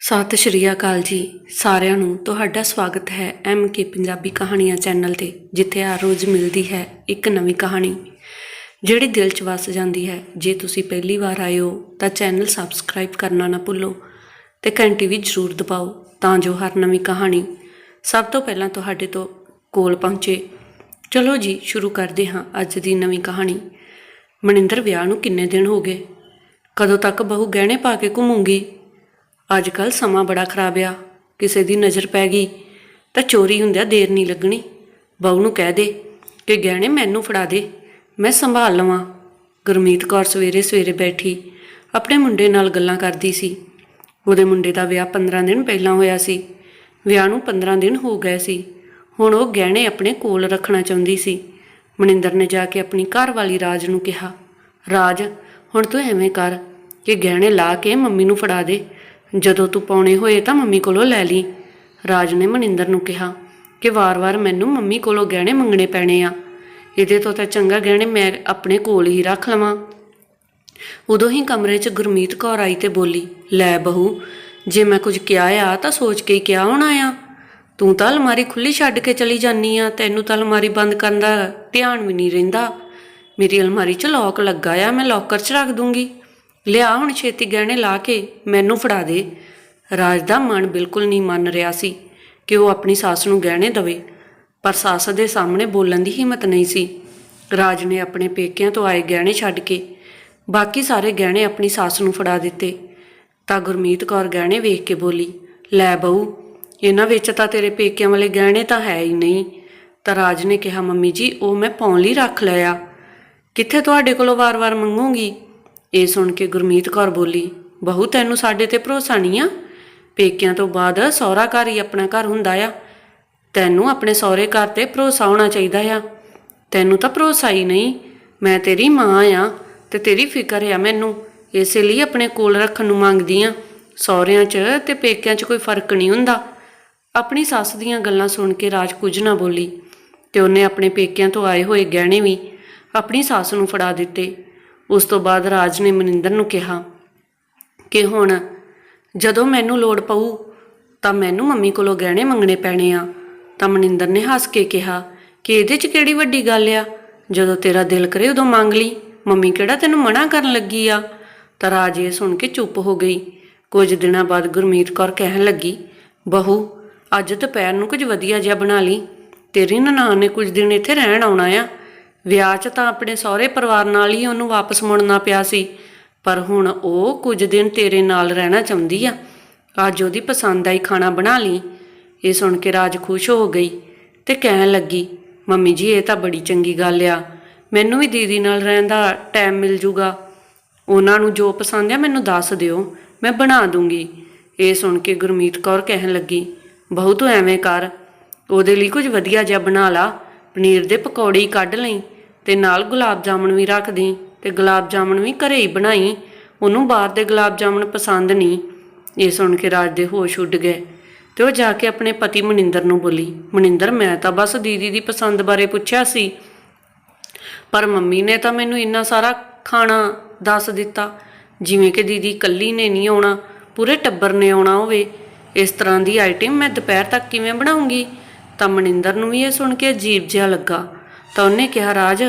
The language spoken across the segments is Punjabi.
ਸਤਿ ਸ਼੍ਰੀ ਅਕਾਲ ਜੀ। ਸਾਰਿਆਂ ਨੂੰ ਤੁਹਾਡਾ ਸਵਾਗਤ ਹੈ ਐਮ ਕੇ ਪੰਜਾਬੀ ਕਹਾਣੀਆਂ ਚੈਨਲ ਤੇ, ਜਿੱਥੇ ਹਰ ਰੋਜ਼ ਮਿਲਦੀ ਹੈ ਇੱਕ ਨਵੀਂ ਕਹਾਣੀ। ਜਿਹੜੀ ਦਿਲ 'ਚ ਵਸ ਜਾਂਦੀ ਹੈ, ਜੇ ਤੁਸੀਂ ਪਹਿਲੀ ਵਾਰ ਆਏ ਹੋ, ਤਾਂ ਚੈਨਲ ਸਬਸਕ੍ਰਾਈਬ ਕਰਨਾ ਨਾ ਭੁੱਲੋ ਤੇ ਘੰਟੀ ਵੀ ਜ਼ਰੂਰ ਦਬਾਓ, ਤਾਂ ਜੋ ਹਰ ਨਵੀਂ ਕਹਾਣੀ ਸਭ ਤੋਂ ਪਹਿਲਾਂ ਤੁਹਾਡੇ ਤੋਂ ਕੋਲ ਪਹੁੰਚੇ। ਚਲੋ ਜੀ, ਸ਼ੁਰੂ ਕਰਦੇ ਹਾਂ ਅੱਜ ਦੀ ਨਵੀਂ ਕਹਾਣੀ। ਮਨਿੰਦਰ, ਵਿਆਹ ਨੂੰ ਕਿੰਨੇ ਦਿਨ ਹੋ ਗਏ? ਕਦੋਂ ਤੱਕ ਬਹੂ ਗਹਿਣੇ ਪਾ ਕੇ ਘੁੰਮੂਗੀ? ਅੱਜ ਕੱਲ ਸਮਾਂ ਬੜਾ ਖਰਾਬ ਆ। ਕਿਸੇ ਦੀ ਨਜ਼ਰ ਪੈ ਗਈ ਤਾਂ ਚੋਰੀ ਹੁੰਦਿਆਂ ਦੇਰ ਨਹੀਂ ਲੱਗਣੀ। ਬਹੂ ਨੂੰ ਕਹਿ ਦੇ ਕਿ ਗਹਿਣੇ ਮੈਨੂੰ ਫੜਾ ਦੇ, ਮੈਂ ਸੰਭਾਲ ਲਵਾਂ। ਗੁਰਮੀਤ ਕੌਰ ਸਵੇਰੇ ਸਵੇਰੇ ਬੈਠੀ ਆਪਣੇ ਮੁੰਡੇ ਨਾਲ ਗੱਲਾਂ ਕਰਦੀ ਸੀ। ਉਹਦੇ ਮੁੰਡੇ ਦਾ ਵਿਆਹ 15 ਦਿਨ ਪਹਿਲਾਂ ਹੋਇਆ ਸੀ। ਵਿਆਹ ਨੂੰ 15 ਦਿਨ ਹੋ ਗਏ ਸੀ। ਹੁਣ ਉਹ ਗਹਿਣੇ ਆਪਣੇ ਕੋਲ ਰੱਖਣਾ ਚਾਹੁੰਦੀ ਸੀ। ਮਨਿੰਦਰ ਨੇ ਜਾ ਕੇ ਆਪਣੀ ਘਰ ਵਾਲੀ ਰਾਜ ਨੂੰ ਕਿਹਾ, ਰਾਜ, ਹੁਣ ਤੂੰ ਐਵੇਂ ਕਰ ਕਿ ਗਹਿਣੇ ਲਾ ਕੇ ਮੰਮੀ ਨੂੰ ਫੜਾ ਦੇ। ਜਦੋਂ ਤੂੰ ਪਾਉਣੇ ਹੋਏ ਤਾਂ ਮੰਮੀ ਕੋਲੋਂ ਲੈ ਲਈ। ਰਾਜ ਨੇ ਮਨਿੰਦਰ ਨੂੰ ਕਿਹਾ ਕਿ ਵਾਰ-ਵਾਰ ਮੈਨੂੰ ਮੰਮੀ ਕੋਲੋਂ ਗਹਿਣੇ ਮੰਗਣੇ ਪੈਣੇ ਆ। ਇਹਦੇ ਤੋਂ ਤਾਂ ਚੰਗਾ ਗਹਿਣੇ ਮੈਂ ਆਪਣੇ ਕੋਲ ਹੀ ਰੱਖ ਲਵਾਂ। ਉਦੋਂ ਹੀ ਕਮਰੇ 'ਚ ਗੁਰਮੀਤ ਕੌਰ ਆਈ ਤੇ ਬੋਲੀ, ਲੈ ਬਹੂ, ਜੇ ਮੈਂ ਕੁਝ ਕਿਹਾ ਆ ਤਾਂ ਸੋਚ ਕੇ ਹੀ ਕਿਹਾ ਹੋਣਾ ਆ। ਤੂੰ ਤਾਂ ਅਲਮਾਰੀ ਖੁੱਲੀ ਛੱਡ ਕੇ ਚਲੀ ਜਾਨੀ ਆ, ਤੈਨੂੰ ਤਾਂ ਅਲਮਾਰੀ ਬੰਦ ਕਰਨ ਦਾ ਧਿਆਨ ਵੀ ਨਹੀਂ ਰਹਿੰਦਾ। ਮੇਰੀ ਅਲਮਾਰੀ 'ਚ ਲੌਕ ਲੱਗਾ ਆ, ਮੈਂ ਲੌਕਰ 'ਚ ਰੱਖ ਦੂੰਗੀ। ਲਿਆ ਹੁਣ ਛੇਤੀ ਗਹਿਣੇ ਲਾ ਕੇ ਮੈਨੂੰ ਫੜਾ ਦੇ। ਰਾਜ ਦਾ ਮਨ ਬਿਲਕੁਲ ਨਹੀਂ ਮੰਨ ਰਿਹਾ ਸੀ ਕਿ ਉਹ ਆਪਣੀ ਸੱਸ ਨੂੰ ਗਹਿਣੇ ਦਵੇ, ਪਰ ਸੱਸ ਦੇ ਸਾਹਮਣੇ ਬੋਲਣ ਦੀ ਹਿੰਮਤ ਨਹੀਂ ਸੀ। ਰਾਜ ਨੇ ਆਪਣੇ ਪੇਕਿਆਂ ਤੋਂ ਆਏ ਗਹਿਣੇ ਛੱਡ ਕੇ ਬਾਕੀ ਸਾਰੇ ਗਹਿਣੇ ਆਪਣੀ ਸੱਸ ਨੂੰ ਫੜਾ ਦਿੱਤੇ। ਤਾਂ ਗੁਰਮੀਤ ਕੌਰ ਗਹਿਣੇ ਵੇਖ ਕੇ ਬੋਲੀ, ਲੈ ਬਹੂ, ਇਹਨਾਂ ਵਿੱਚ ਤਾਂ ਤੇਰੇ ਪੇਕਿਆਂ ਵਾਲੇ ਗਹਿਣੇ ਤਾਂ ਹੈ ਹੀ ਨਹੀਂ। ਤਾਂ ਰਾਜ ਨੇ ਕਿਹਾ, ਮੰਮੀ ਜੀ, ਉਹ ਮੈਂ ਪਾਉਣ ਲਈ ਰੱਖ ਲਿਆ ਕਿੱਥੇ ਤੁਹਾਡੇ ਕੋਲੋਂ ਵਾਰ-ਵਾਰ ਮੰਗੂਗੀ? ਇਹ ਸੁਣ ਕੇ ਗੁਰਮੀਤ ਕੌਰ ਬੋਲੀ, ਬਹੂ, ਤੈਨੂੰ ਸਾਡੇ ਤੇ ਭਰੋਸਾ ਨਹੀਂ ਆ? ਪੇਕਿਆਂ ਤੋਂ ਬਾਅਦ ਸਹੁਰਾ ਘਰ ਹੀ ਆਪਣਾ ਘਰ ਹੁੰਦਾ ਆ। ਤੈਨੂੰ ਆਪਣੇ ਸਹੁਰੇ ਘਰ ਤੇ ਭਰੋਸਾ ਹੋਣਾ ਚਾਹੀਦਾ ਆ। ਤੈਨੂੰ ਤਾਂ ਭਰੋਸਾ ਹੀ ਨਹੀਂ। ਮੈਂ ਤੇਰੀ ਮਾਂ ਆ ਤੇ ਤੇਰੀ ਫਿਕਰ ਆ ਮੈਨੂੰ। ਇਸੇ ਲਈ ਆਪਣੇ ਕੋਲ ਰੱਖਣ ਨੂੰ ਮੰਗਦੀ ਆ। ਸਹੁਰਿਆਂ 'ਚ ਤੇ ਪੇਕਿਆਂ 'ਚ ਕੋਈ ਫ਼ਰਕ ਨਹੀਂ ਹੁੰਦਾ। ਆਪਣੀ ਸੱਸ ਦੀਆਂ ਗੱਲਾਂ ਸੁਣ ਕੇ ਰਾਜ ਕੁਝ ਨਾ ਬੋਲੀ ਤੇ ਉਹਨੇ ਆਪਣੇ ਪੇਕਿਆਂ ਤੋਂ ਆਏ ਹੋਏ ਗਹਿਣੇ ਵੀ ਆਪਣੀ ਸੱਸ ਨੂੰ ਫੜਾ ਦਿੱਤੇ। ਉਸ ਤੋਂ ਬਾਅਦ ਰਾਜ ਨੇ ਮਨਿੰਦਰ ਨੂੰ ਕਿਹਾ ਕਿ ਹੁਣ ਜਦੋਂ ਮੈਨੂੰ ਲੋੜ ਪਊ ਤਾਂ ਮੈਨੂੰ ਮੰਮੀ ਕੋਲੋਂ ਗਹਿਣੇ ਮੰਗਣੇ ਪੈਣੇ ਆ। ਤਾਂ ਮਨਿੰਦਰ ਨੇ ਹੱਸ ਕੇ ਕਿਹਾ ਕਿ ਇਹਦੇ 'ਚ ਕਿਹੜੀ ਵੱਡੀ ਗੱਲ ਆ? ਜਦੋਂ ਤੇਰਾ ਦਿਲ ਕਰੇ ਉਦੋਂ ਮੰਗ ਲਈ। ਮੰਮੀ ਕਿਹੜਾ ਤੈਨੂੰ ਮਨਾ ਕਰਨ ਲੱਗੀ ਆ? ਤਾਂ ਰਾਜ ਇਹ ਸੁਣ ਕੇ ਚੁੱਪ ਹੋ ਗਈ। ਕੁਝ ਦਿਨਾਂ ਬਾਅਦ ਗੁਰਮੀਤ ਕੌਰ ਕਹਿਣ ਲੱਗੀ, ਬਹੂ, ਅੱਜ ਦੁਪਹਿਰ ਨੂੰ ਕੁਝ ਵਧੀਆ ਜਿਹਾ ਬਣਾ ਲਈ। ਤੇਰੀ ਨਨਾਣ ਨੇ ਕੁਝ ਦਿਨ ਇੱਥੇ ਰਹਿਣ ਆਉਣਾ ਆ। ਵਿਆਹ 'ਚ ਤਾਂ ਆਪਣੇ ਸਹੁਰੇ ਪਰਿਵਾਰ ਨਾਲ ਹੀ ਉਹਨੂੰ ਵਾਪਸ ਮੁੜਨਾ ਪਿਆ ਸੀ, ਪਰ ਹੁਣ ਉਹ ਕੁਝ ਦਿਨ ਤੇਰੇ ਨਾਲ ਰਹਿਣਾ ਚਾਹੁੰਦੀ ਆ। ਅੱਜ ਉਹਦੀ ਪਸੰਦ ਆਈ ਖਾਣਾ ਬਣਾ ਲਈ। ਇਹ ਸੁਣ ਕੇ ਰਾਜ ਖੁਸ਼ ਹੋ ਗਈ ਤੇ ਕਹਿਣ ਲੱਗੀ, ਮੰਮੀ ਜੀ, ਇਹ ਤਾਂ ਬੜੀ ਚੰਗੀ ਗੱਲ ਆ। ਮੈਨੂੰ ਵੀ ਦੀਦੀ ਨਾਲ ਰਹਿਣ ਦਾ ਟਾਈਮ ਮਿਲ ਜੂਗਾ। ਉਹਨਾਂ ਨੂੰ ਜੋ ਪਸੰਦ ਆ ਮੈਨੂੰ ਦੱਸ ਦਿਓ, ਮੈਂ ਬਣਾ ਦੂੰਗੀ। ਇਹ ਸੁਣ ਕੇ ਗੁਰਮੀਤ ਕੌਰ ਕਹਿਣ ਲੱਗੀ, ਬਹੂ ਤੂੰ ਐਵੇਂ ਕਰ, ਉਹਦੇ ਲਈ ਕੁਝ ਵਧੀਆ ਜਿਹਾ ਬਣਾ ਲਾ। ਪਨੀਰ ਦੇ ਪਕੌੜੇ ਕੱਢ ਲਈ। ਤੇ ਨਾਲ ਗੁਲਾਬ ਜਾਮਣ ਵੀ ਰੱਖ ਦੇ ਤੇ ਗੁਲਾਬ ਜਾਮਣ ਵੀ ਘਰੇ ਹੀ ਬਣਾਈ। ਉਹਨੂੰ ਬਾਹਰ ਦੇ ਗੁਲਾਬ ਜਾਮਣ ਪਸੰਦ ਨਹੀਂ। ਇਹ ਸੁਣ ਕੇ ਰਾਜ ਦੇ ਹੋਸ਼ ਉੱਡ ਗਏ ਤੇ ਉਹ ਜਾ ਕੇ ਆਪਣੇ ਪਤੀ ਮਨਿੰਦਰ ਨੂੰ ਬੋਲੀ, ਮਨਿੰਦਰ, ਮੈਂ ਤਾਂ ਬਸ ਦੀਦੀ ਦੀ ਪਸੰਦ ਬਾਰੇ ਪੁੱਛਿਆ ਸੀ। ਪਰ ਮੰਮੀ ਨੇ ਤਾਂ ਮੈਨੂੰ ਇੰਨਾ ਸਾਰਾ ਖਾਣਾ ਦੱਸ ਦਿੱਤਾ। ਜਿਵੇਂ ਕਿ ਦੀਦੀ ਇਕੱਲੀ ਨੇ ਨਹੀਂ ਆਉਣਾ, ਪੂਰੇ ਟੱਬਰ ਨੇ ਆਉਣਾ ਹੋਵੇ। ਇਸ ਤਰ੍ਹਾਂ ਦੀ ਆਈਟਮ ਮੈਂ ਦੁਪਹਿਰ ਤੱਕ ਕਿਵੇਂ ਬਣਾਉਂਗੀ? ਤਾਂ ਮਨਿੰਦਰ ਨੂੰ ਵੀ ਇਹ ਸੁਣ ਕੇ ਅਜੀਬ ਜਿਹਾ ਲੱਗਾ। ਤਾਂ ਉਹਨੇ ਕਿਹਾ, ਰਾਜ,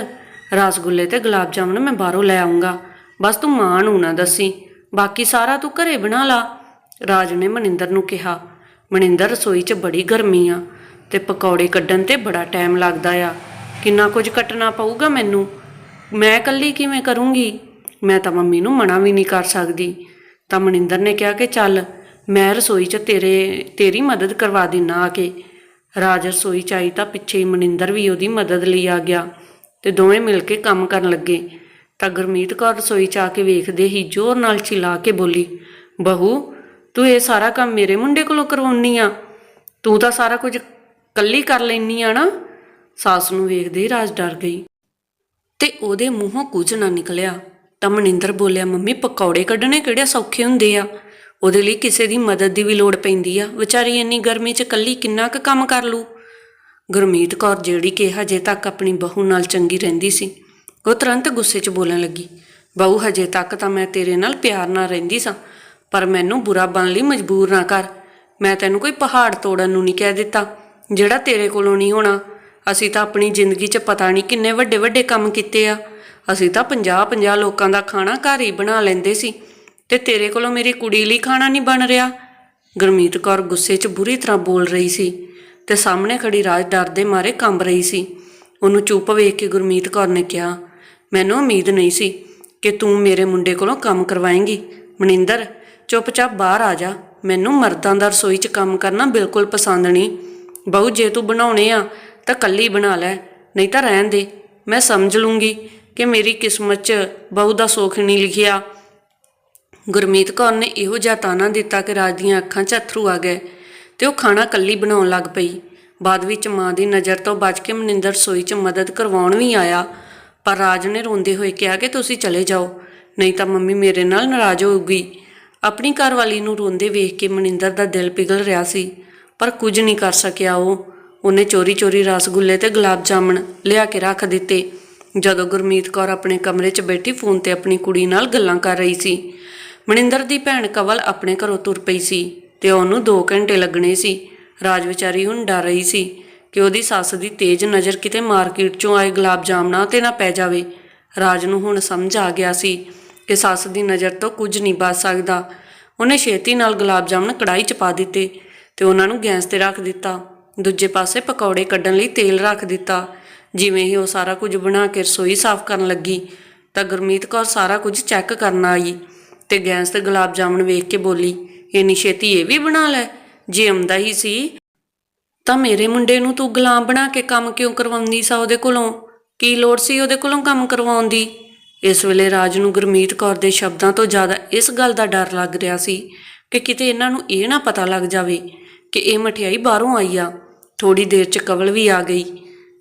ਰਸਗੁੱਲੇ ਤੇ ਗੁਲਾਬ ਜਾਮਨ ਮੈਂ ਬਾਹਰੋਂ ਲੈ ਆਉਂਗਾ ਬਸ ਤੂੰ ਮਾਂ ਨੂੰ ਨਾ ਦੱਸੀ। ਬਾਕੀ ਸਾਰਾ ਤੂੰ ਘਰੇ ਬਣਾ ਲਾ। ਰਾਜ ਨੇ ਮਨਿੰਦਰ ਨੂੰ ਕਿਹਾ, ਮਨਿੰਦਰ, ਰਸੋਈ 'ਚ ਬੜੀ ਗਰਮੀ ਆ ਤੇ ਪਕੌੜੇ ਕੱਢਣ ਤੇ ਬੜਾ ਟਾਈਮ ਲੱਗਦਾ ਆ। ਕਿੰਨਾ ਕੁਝ ਕੱਟਣਾ ਪਊਗਾ ਮੈਨੂੰ? ਮੈਂ ਇਕੱਲੀ ਕਿਵੇਂ ਕਰੂੰਗੀ? ਮੈਂ ਤਾਂ ਮੰਮੀ ਨੂੰ ਮਨਾ ਵੀ ਨਹੀਂ ਕਰ ਸਕਦੀ। ਤਾਂ ਮਨਿੰਦਰ ਨੇ ਕਿਹਾ ਕਿ, ਚੱਲ, ਮੈਂ ਰਸੋਈ 'ਚ ਤੇਰੇ, ਤੇਰੀ ਮਦਦ ਕਰਵਾ ਦਿੰਨਾ ਆ ਕੇ। ਰਾਜ ਰਸੋਈ 'ਚ ਆਈ ਤਾਂ ਪਿੱਛੇ ਹੀ ਮਨਿੰਦਰ ਵੀ ਉਹਦੀ ਮਦਦ ਲਈ ਆ ਗਿਆ ਤੇ ਦੋਵੇਂ ਮਿਲ ਕੇ ਕੰਮ ਕਰਨ ਲੱਗੇ। ਤਾਂ ਗੁਰਮੀਤ ਕੌਰ ਰਸੋਈ 'ਚ ਆ ਕੇ ਵੇਖਦੇ ਹੀ ਜ਼ੋਰ ਨਾਲ ਚਿਲਾ ਕੇ ਬੋਲੀ, ਬਹੂ, ਤੂੰ ਇਹ ਸਾਰਾ ਕੰਮ ਮੇਰੇ ਮੁੰਡੇ ਕੋਲੋਂ ਕਰਵਾਉਣੀ ਆ? ਤੂੰ ਤਾਂ ਸਾਰਾ ਕੁਝ ਕੱਲੀ ਕਰ ਲੈਨੀ ਆ ਨਾ? ਸਾਸ ਨੂੰ ਵੇਖਦੇ ਹੀ ਰਾਜ ਡਰ ਗਈ। ਤੇ ਉਹਦੇ ਮੂੰਹੋਂ ਕੁਝ ਨਾ ਨਿਕਲਿਆ। ਤਾਂ ਮਨਿੰਦਰ ਬੋਲਿਆ, ਮੰਮੀ, ਪਕੌੜੇ ਕੱਢਣੇ ਕਿਹੜੇ ਸੌਖੇ ਹੁੰਦੇ ਆ? ਉਹਦੇ ਲਈ ਕਿਸੇ ਦੀ ਮਦਦ ਦੀ ਵੀ ਲੋੜ ਪੈਂਦੀ ਆ। ਵਿਚਾਰੀ ਇੰਨੀ ਗਰਮੀ 'ਚ ਇਕੱਲੀ ਕਿੰਨਾ ਕੁ ਕੰਮ ਕਰ ਲੂ ਗੁਰਮੀਤ ਕੌਰ ਜਿਹੜੀ ਕਿ ਹਜੇ ਤੱਕ ਆਪਣੀ ਬਹੂ ਨਾਲ ਚੰਗੀ ਰਹਿੰਦੀ ਸੀ, ਉਹ ਤੁਰੰਤ ਗੁੱਸੇ 'ਚ ਬੋਲਣ ਲੱਗੀ, ਬਹੂ, ਹਜੇ ਤੱਕ ਤਾਂ ਮੈਂ ਤੇਰੇ ਨਾਲ ਪਿਆਰ ਨਾਲ ਰਹਿੰਦੀ ਸਾਂ, ਪਰ ਮੈਨੂੰ ਬੁਰਾ ਬਣ ਲਈ ਮਜਬੂਰ ਨਾ ਕਰ। ਮੈਂ ਤੈਨੂੰ ਕੋਈ ਪਹਾੜ ਤੋੜਨ ਨੂੰ ਨਹੀਂ ਕਹਿ ਦਿੱਤਾ, ਜਿਹੜਾ ਤੇਰੇ ਕੋਲੋਂ ਨਹੀਂ ਹੋਣਾ। ਅਸੀਂ ਤਾਂ ਆਪਣੀ ਜ਼ਿੰਦਗੀ 'ਚ ਪਤਾ ਨਹੀਂ ਕਿੰਨੇ ਵੱਡੇ ਵੱਡੇ ਕੰਮ ਕੀਤੇ ਆ। ਅਸੀਂ ਤਾਂ 50-50 ਲੋਕਾਂ ਦਾ ਖਾਣਾ ਘਰ ਹੀ ਬਣਾ ਲੈਂਦੇ ਸੀ। ਤੇ ਤੇਰੇ ਕੋਲੋਂ ਮੇਰੀ ਕੁੜੀ ਲਈ ਖਾਣਾ ਨਹੀਂ ਬਣ ਰਿਹਾ। ਗੁਰਮੀਤ ਕੌਰ ਗੁੱਸੇ 'ਚ ਬੁਰੀ ਤਰ੍ਹਾਂ ਬੋਲ ਰਹੀ ਸੀ ਤੇ ਸਾਹਮਣੇ ਖੜੀ ਰਾਜ ਡਰ ਦੇ ਮਾਰੇ ਕੰਬ ਰਹੀ ਸੀ। ਉਹਨੂੰ ਚੁੱਪ ਵੇਖ ਕੇ ਗੁਰਮੀਤ ਕੌਰ ਨੇ ਕਿਹਾ, ਮੈਨੂੰ ਉਮੀਦ ਨਹੀਂ ਸੀ ਕਿ ਤੂੰ ਮੇਰੇ ਮੁੰਡੇ ਕੋਲੋਂ ਕੰਮ ਕਰਵਾਏਂਗੀ। ਮਨਿੰਦਰ, ਚੁੱਪਚਾਪ ਬਾਹਰ ਆ ਜਾ। ਮੈਨੂੰ ਮਰਦਾਂ ਦਾ ਰਸੋਈ 'ਚ ਕੰਮ ਕਰਨਾ ਬਿਲਕੁਲ ਪਸੰਦ ਨਹੀਂ। ਬਹੁ, ਜੇ ਤੂੰ ਬਣਾਉਣੇ ਆ ਤਾਂ ਕੱਲੀ ਬਣਾ ਲੈ, ਨਹੀਂ ਤਾਂ ਰਹਿਣ ਦੇ। ਮੈਂ ਸਮਝ ਲੂੰਗੀ ਕਿ ਮੇਰੀ ਕਿਸਮਤ 'ਚ ਬਹੁ ਦਾ ਸੁੱਖ ਨਹੀਂ ਲਿਖਿਆ। ਗੁਰਮੀਤ ਕੌਰ ਨੇ ਇਹੋ ਜਿਹਾ ਤਾਨਾ ਦਿੱਤਾ ਕਿ ਰਾਜ ਦੀਆਂ ਅੱਖਾਂ 'ਚ ਅਥਰੂ ਆ ਗਏ ਤੇ ਉਹ ਖਾਣਾ ਕੱਲੀ ਬਣਾਉਣ ਲੱਗ ਪਈ। ਬਾਅਦ ਵਿੱਚ ਮਾਂ ਦੀ ਨਜ਼ਰ ਤੋਂ ਬਚ ਕੇ ਮਨਿੰਦਰ ਰਸੋਈ 'ਚ ਮਦਦ ਕਰਵਾਉਣ ਵੀ ਆਇਆ। ਪਰ ਰਾਜ ਨੇ ਰੋਂਦੇ ਹੋਏ ਕਿਹਾ ਕਿ ਤੁਸੀਂ ਚਲੇ ਜਾਓ, ਨਹੀਂ ਤਾਂ ਮੰਮੀ ਮੇਰੇ ਨਾਲ ਨਾਰਾਜ਼ ਹੋਊਗੀ। ਆਪਣੀ ਘਰਵਾਲੀ ਨੂੰ ਰੋਂਦੇ ਵੇਖ ਕੇ ਮਨਿੰਦਰ ਦਾ ਦਿਲ ਪਿਘਲ ਰਿਹਾ ਸੀ, ਪਰ ਕੁਝ ਨਹੀਂ ਕਰ ਸਕਿਆ ਉਹ। ਉਹਨੇ ਚੋਰੀ-ਚੋਰੀ ਰਸਗੁੱਲੇ ਤੇ ਗੁਲਾਬ ਜਾਮਣ ਲਿਆ ਕੇ ਰੱਖ ਦਿੱਤੇ। ਜਦੋਂ ਗੁਰਮੀਤ ਕੌਰ ਆਪਣੇ ਕਮਰੇ 'ਚ ਬੈਠੀ ਫੋਨ ਤੇ ਆਪਣੀ ਕੁੜੀ ਨਾਲ ਗੱਲਾਂ ਕਰ ਰਹੀ ਸੀ ਮਨਿੰਦਰ ਦੀ ਭੈਣ ਕਵਲ ਆਪਣੇ ਘਰੋਂ ਤੁਰ ਪਈ ਸੀ ਤੇ ਉਹਨੂੰ 2 ਘੰਟੇ ਲੱਗਣੇ ਸੀ। ਰਾਜ ਵਿਚਾਰੀ ਹੁਣ ਡਰ ਰਹੀ ਸੀ ਕਿ ਉਹਦੀ ਸੱਸ ਦੀ ਤੇਜ਼ ਨਜ਼ਰ ਕਿਤੇ ਮਾਰਕੀਟ 'ਚੋਂ ਆਏ ਗੁਲਾਬ ਜਾਮਣਾ ਤੇ ਨਾ ਪੈ ਜਾਵੇ। ਰਾਜ ਨੂੰ ਹੁਣ ਸਮਝ ਆ ਗਿਆ ਸੀ ਕਿ ਸੱਸ ਦੀ ਨਜ਼ਰ ਤੋਂ ਕੁਝ ਨਹੀਂ ਬਚ ਸਕਦਾ। ਉਹਨੇ ਛੇਤੀ ਨਾਲ ਗੁਲਾਬ ਜਾਮਣ ਕੜਾਈ 'ਚ ਪਾ ਦਿੱਤੇ ਤੇ ਉਹਨਾਂ ਨੂੰ ਗੈਸ ਤੇ ਰੱਖ ਦਿੱਤਾ। ਦੂਜੇ ਪਾਸੇ ਪਕੌੜੇ ਕੱਢਣ ਲਈ ਤੇਲ ਰੱਖ ਦਿੱਤਾ। ਜਿਵੇਂ ਹੀ ਉਹ ਸਾਰਾ ਕੁਝ ਬਣਾ ਕੇ ਰਸੋਈ ਸਾਫ਼ ਕਰਨ ਲੱਗੀ ਤਾਂ ਗੁਰਮੀਤ ਕੌਰ ਸਾਰਾ ਕੁਝ ਚੈੱਕ ਕਰਨ ਆਈ। ਤੇ ਗੈਸ ਤੇ ਗੁਲਾਬ ਜਾਮਣ ਵੇਖ ਕੇ ਬੋਲੀ, ਇੰਨੀ ਛੇਤੀ ਇਹ ਵੀ ਬਣਾ ਲੈ, ਜੇ ਆਉਂਦਾ ਹੀ ਸੀ। ਤਾਂ ਮੇਰੇ ਮੁੰਡੇ ਨੂੰ ਤੂੰ ਗੁਲਾਮ ਬਣਾ ਕੇ ਕੰਮ ਕਿਉਂ ਕਰਵਾਉਂਦੀ ਸਾ ਉਹਦੇ ਕੋਲੋਂ? ਕੀ ਲੋੜ ਸੀ ਉਹਦੇ ਕੋਲੋਂ ਕੰਮ ਕਰਵਾਉਣ ਦੀ? ਇਸ ਵੇਲੇ ਰਾਜ ਨੂੰ ਗੁਰਮੀਤ ਕੌਰ ਦੇ ਸ਼ਬਦਾਂ ਤੋਂ ਜ਼ਿਆਦਾ ਇਸ ਗੱਲ ਦਾ ਡਰ ਲੱਗ ਰਿਹਾ ਸੀ ਕਿ ਕਿਤੇ ਇਹਨਾਂ ਨੂੰ ਇਹ ਨਾ ਪਤਾ ਲੱਗ ਜਾਵੇ ਕਿ ਇਹ ਮਠਿਆਈ ਬਾਹਰੋਂ ਆਈ ਆ। ਥੋੜੀ ਦੇਰ ਚ ਕਵਲ ਵੀ ਆ ਗਈ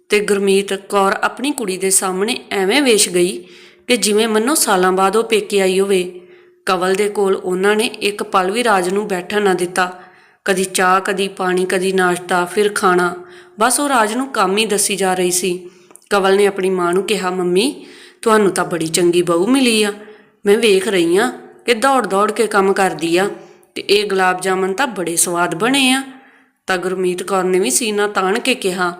ਤੇ ਗੁਰਮੀਤ ਕੌਰ ਆਪਣੀ ਕੁੜੀ ਦੇ ਸਾਹਮਣੇ ਐਵੇਂ ਵੇਸ਼ ਗਈ ਕਿ ਜਿਵੇਂ ਮੰਨੋ ਸਾਲਾਂ ਬਾਅਦ ਉਹ ਪੇਕੇ ਆਈ ਹੋਵੇ। ਕਵਲ ਦੇ ਕੋਲ ਉਹਨਾਂ ਨੇ ਇੱਕ ਪਲ ਵੀ ਰਾਜ ਨੂੰ ਬੈਠਾ ਨਾ ਦਿੱਤਾ। ਕਦੀ ਚਾਹ, ਕਦੀ ਪਾਣੀ, ਕਦੀ ਨਾਸ਼ਤਾ, ਫਿਰ ਖਾਣਾ। ਬਸ ਉਹ ਰਾਜ ਨੂੰ ਕੰਮ ਹੀ ਦੱਸੀ ਜਾ ਰਹੀ ਸੀ। ਕਵਲ ਨੇ ਆਪਣੀ ਮਾਂ ਨੂੰ ਕਿਹਾ, ਮੰਮੀ, ਤੁਹਾਨੂੰ ਤਾਂ ਬੜੀ ਚੰਗੀ ਬਹੂ ਮਿਲੀ ਆ। ਮੈਂ ਵੇਖ ਰਹੀ ਆ ਕਿ ਦੌੜ ਦੌੜ ਕੇ ਕੰਮ ਕਰਦੀ ਆ ਤੇ ਇਹ ਗੁਲਾਬ ਜਾਮਨ ਤਾਂ ਬੜੇ ਸਵਾਦ ਬਣੇ ਆ। ਤਾਂ ਗੁਰਮੀਤ ਕੌਰ ਨੇ ਵੀ ਸੀਨਾ ਤਾਣ ਕੇ ਕਿਹਾ,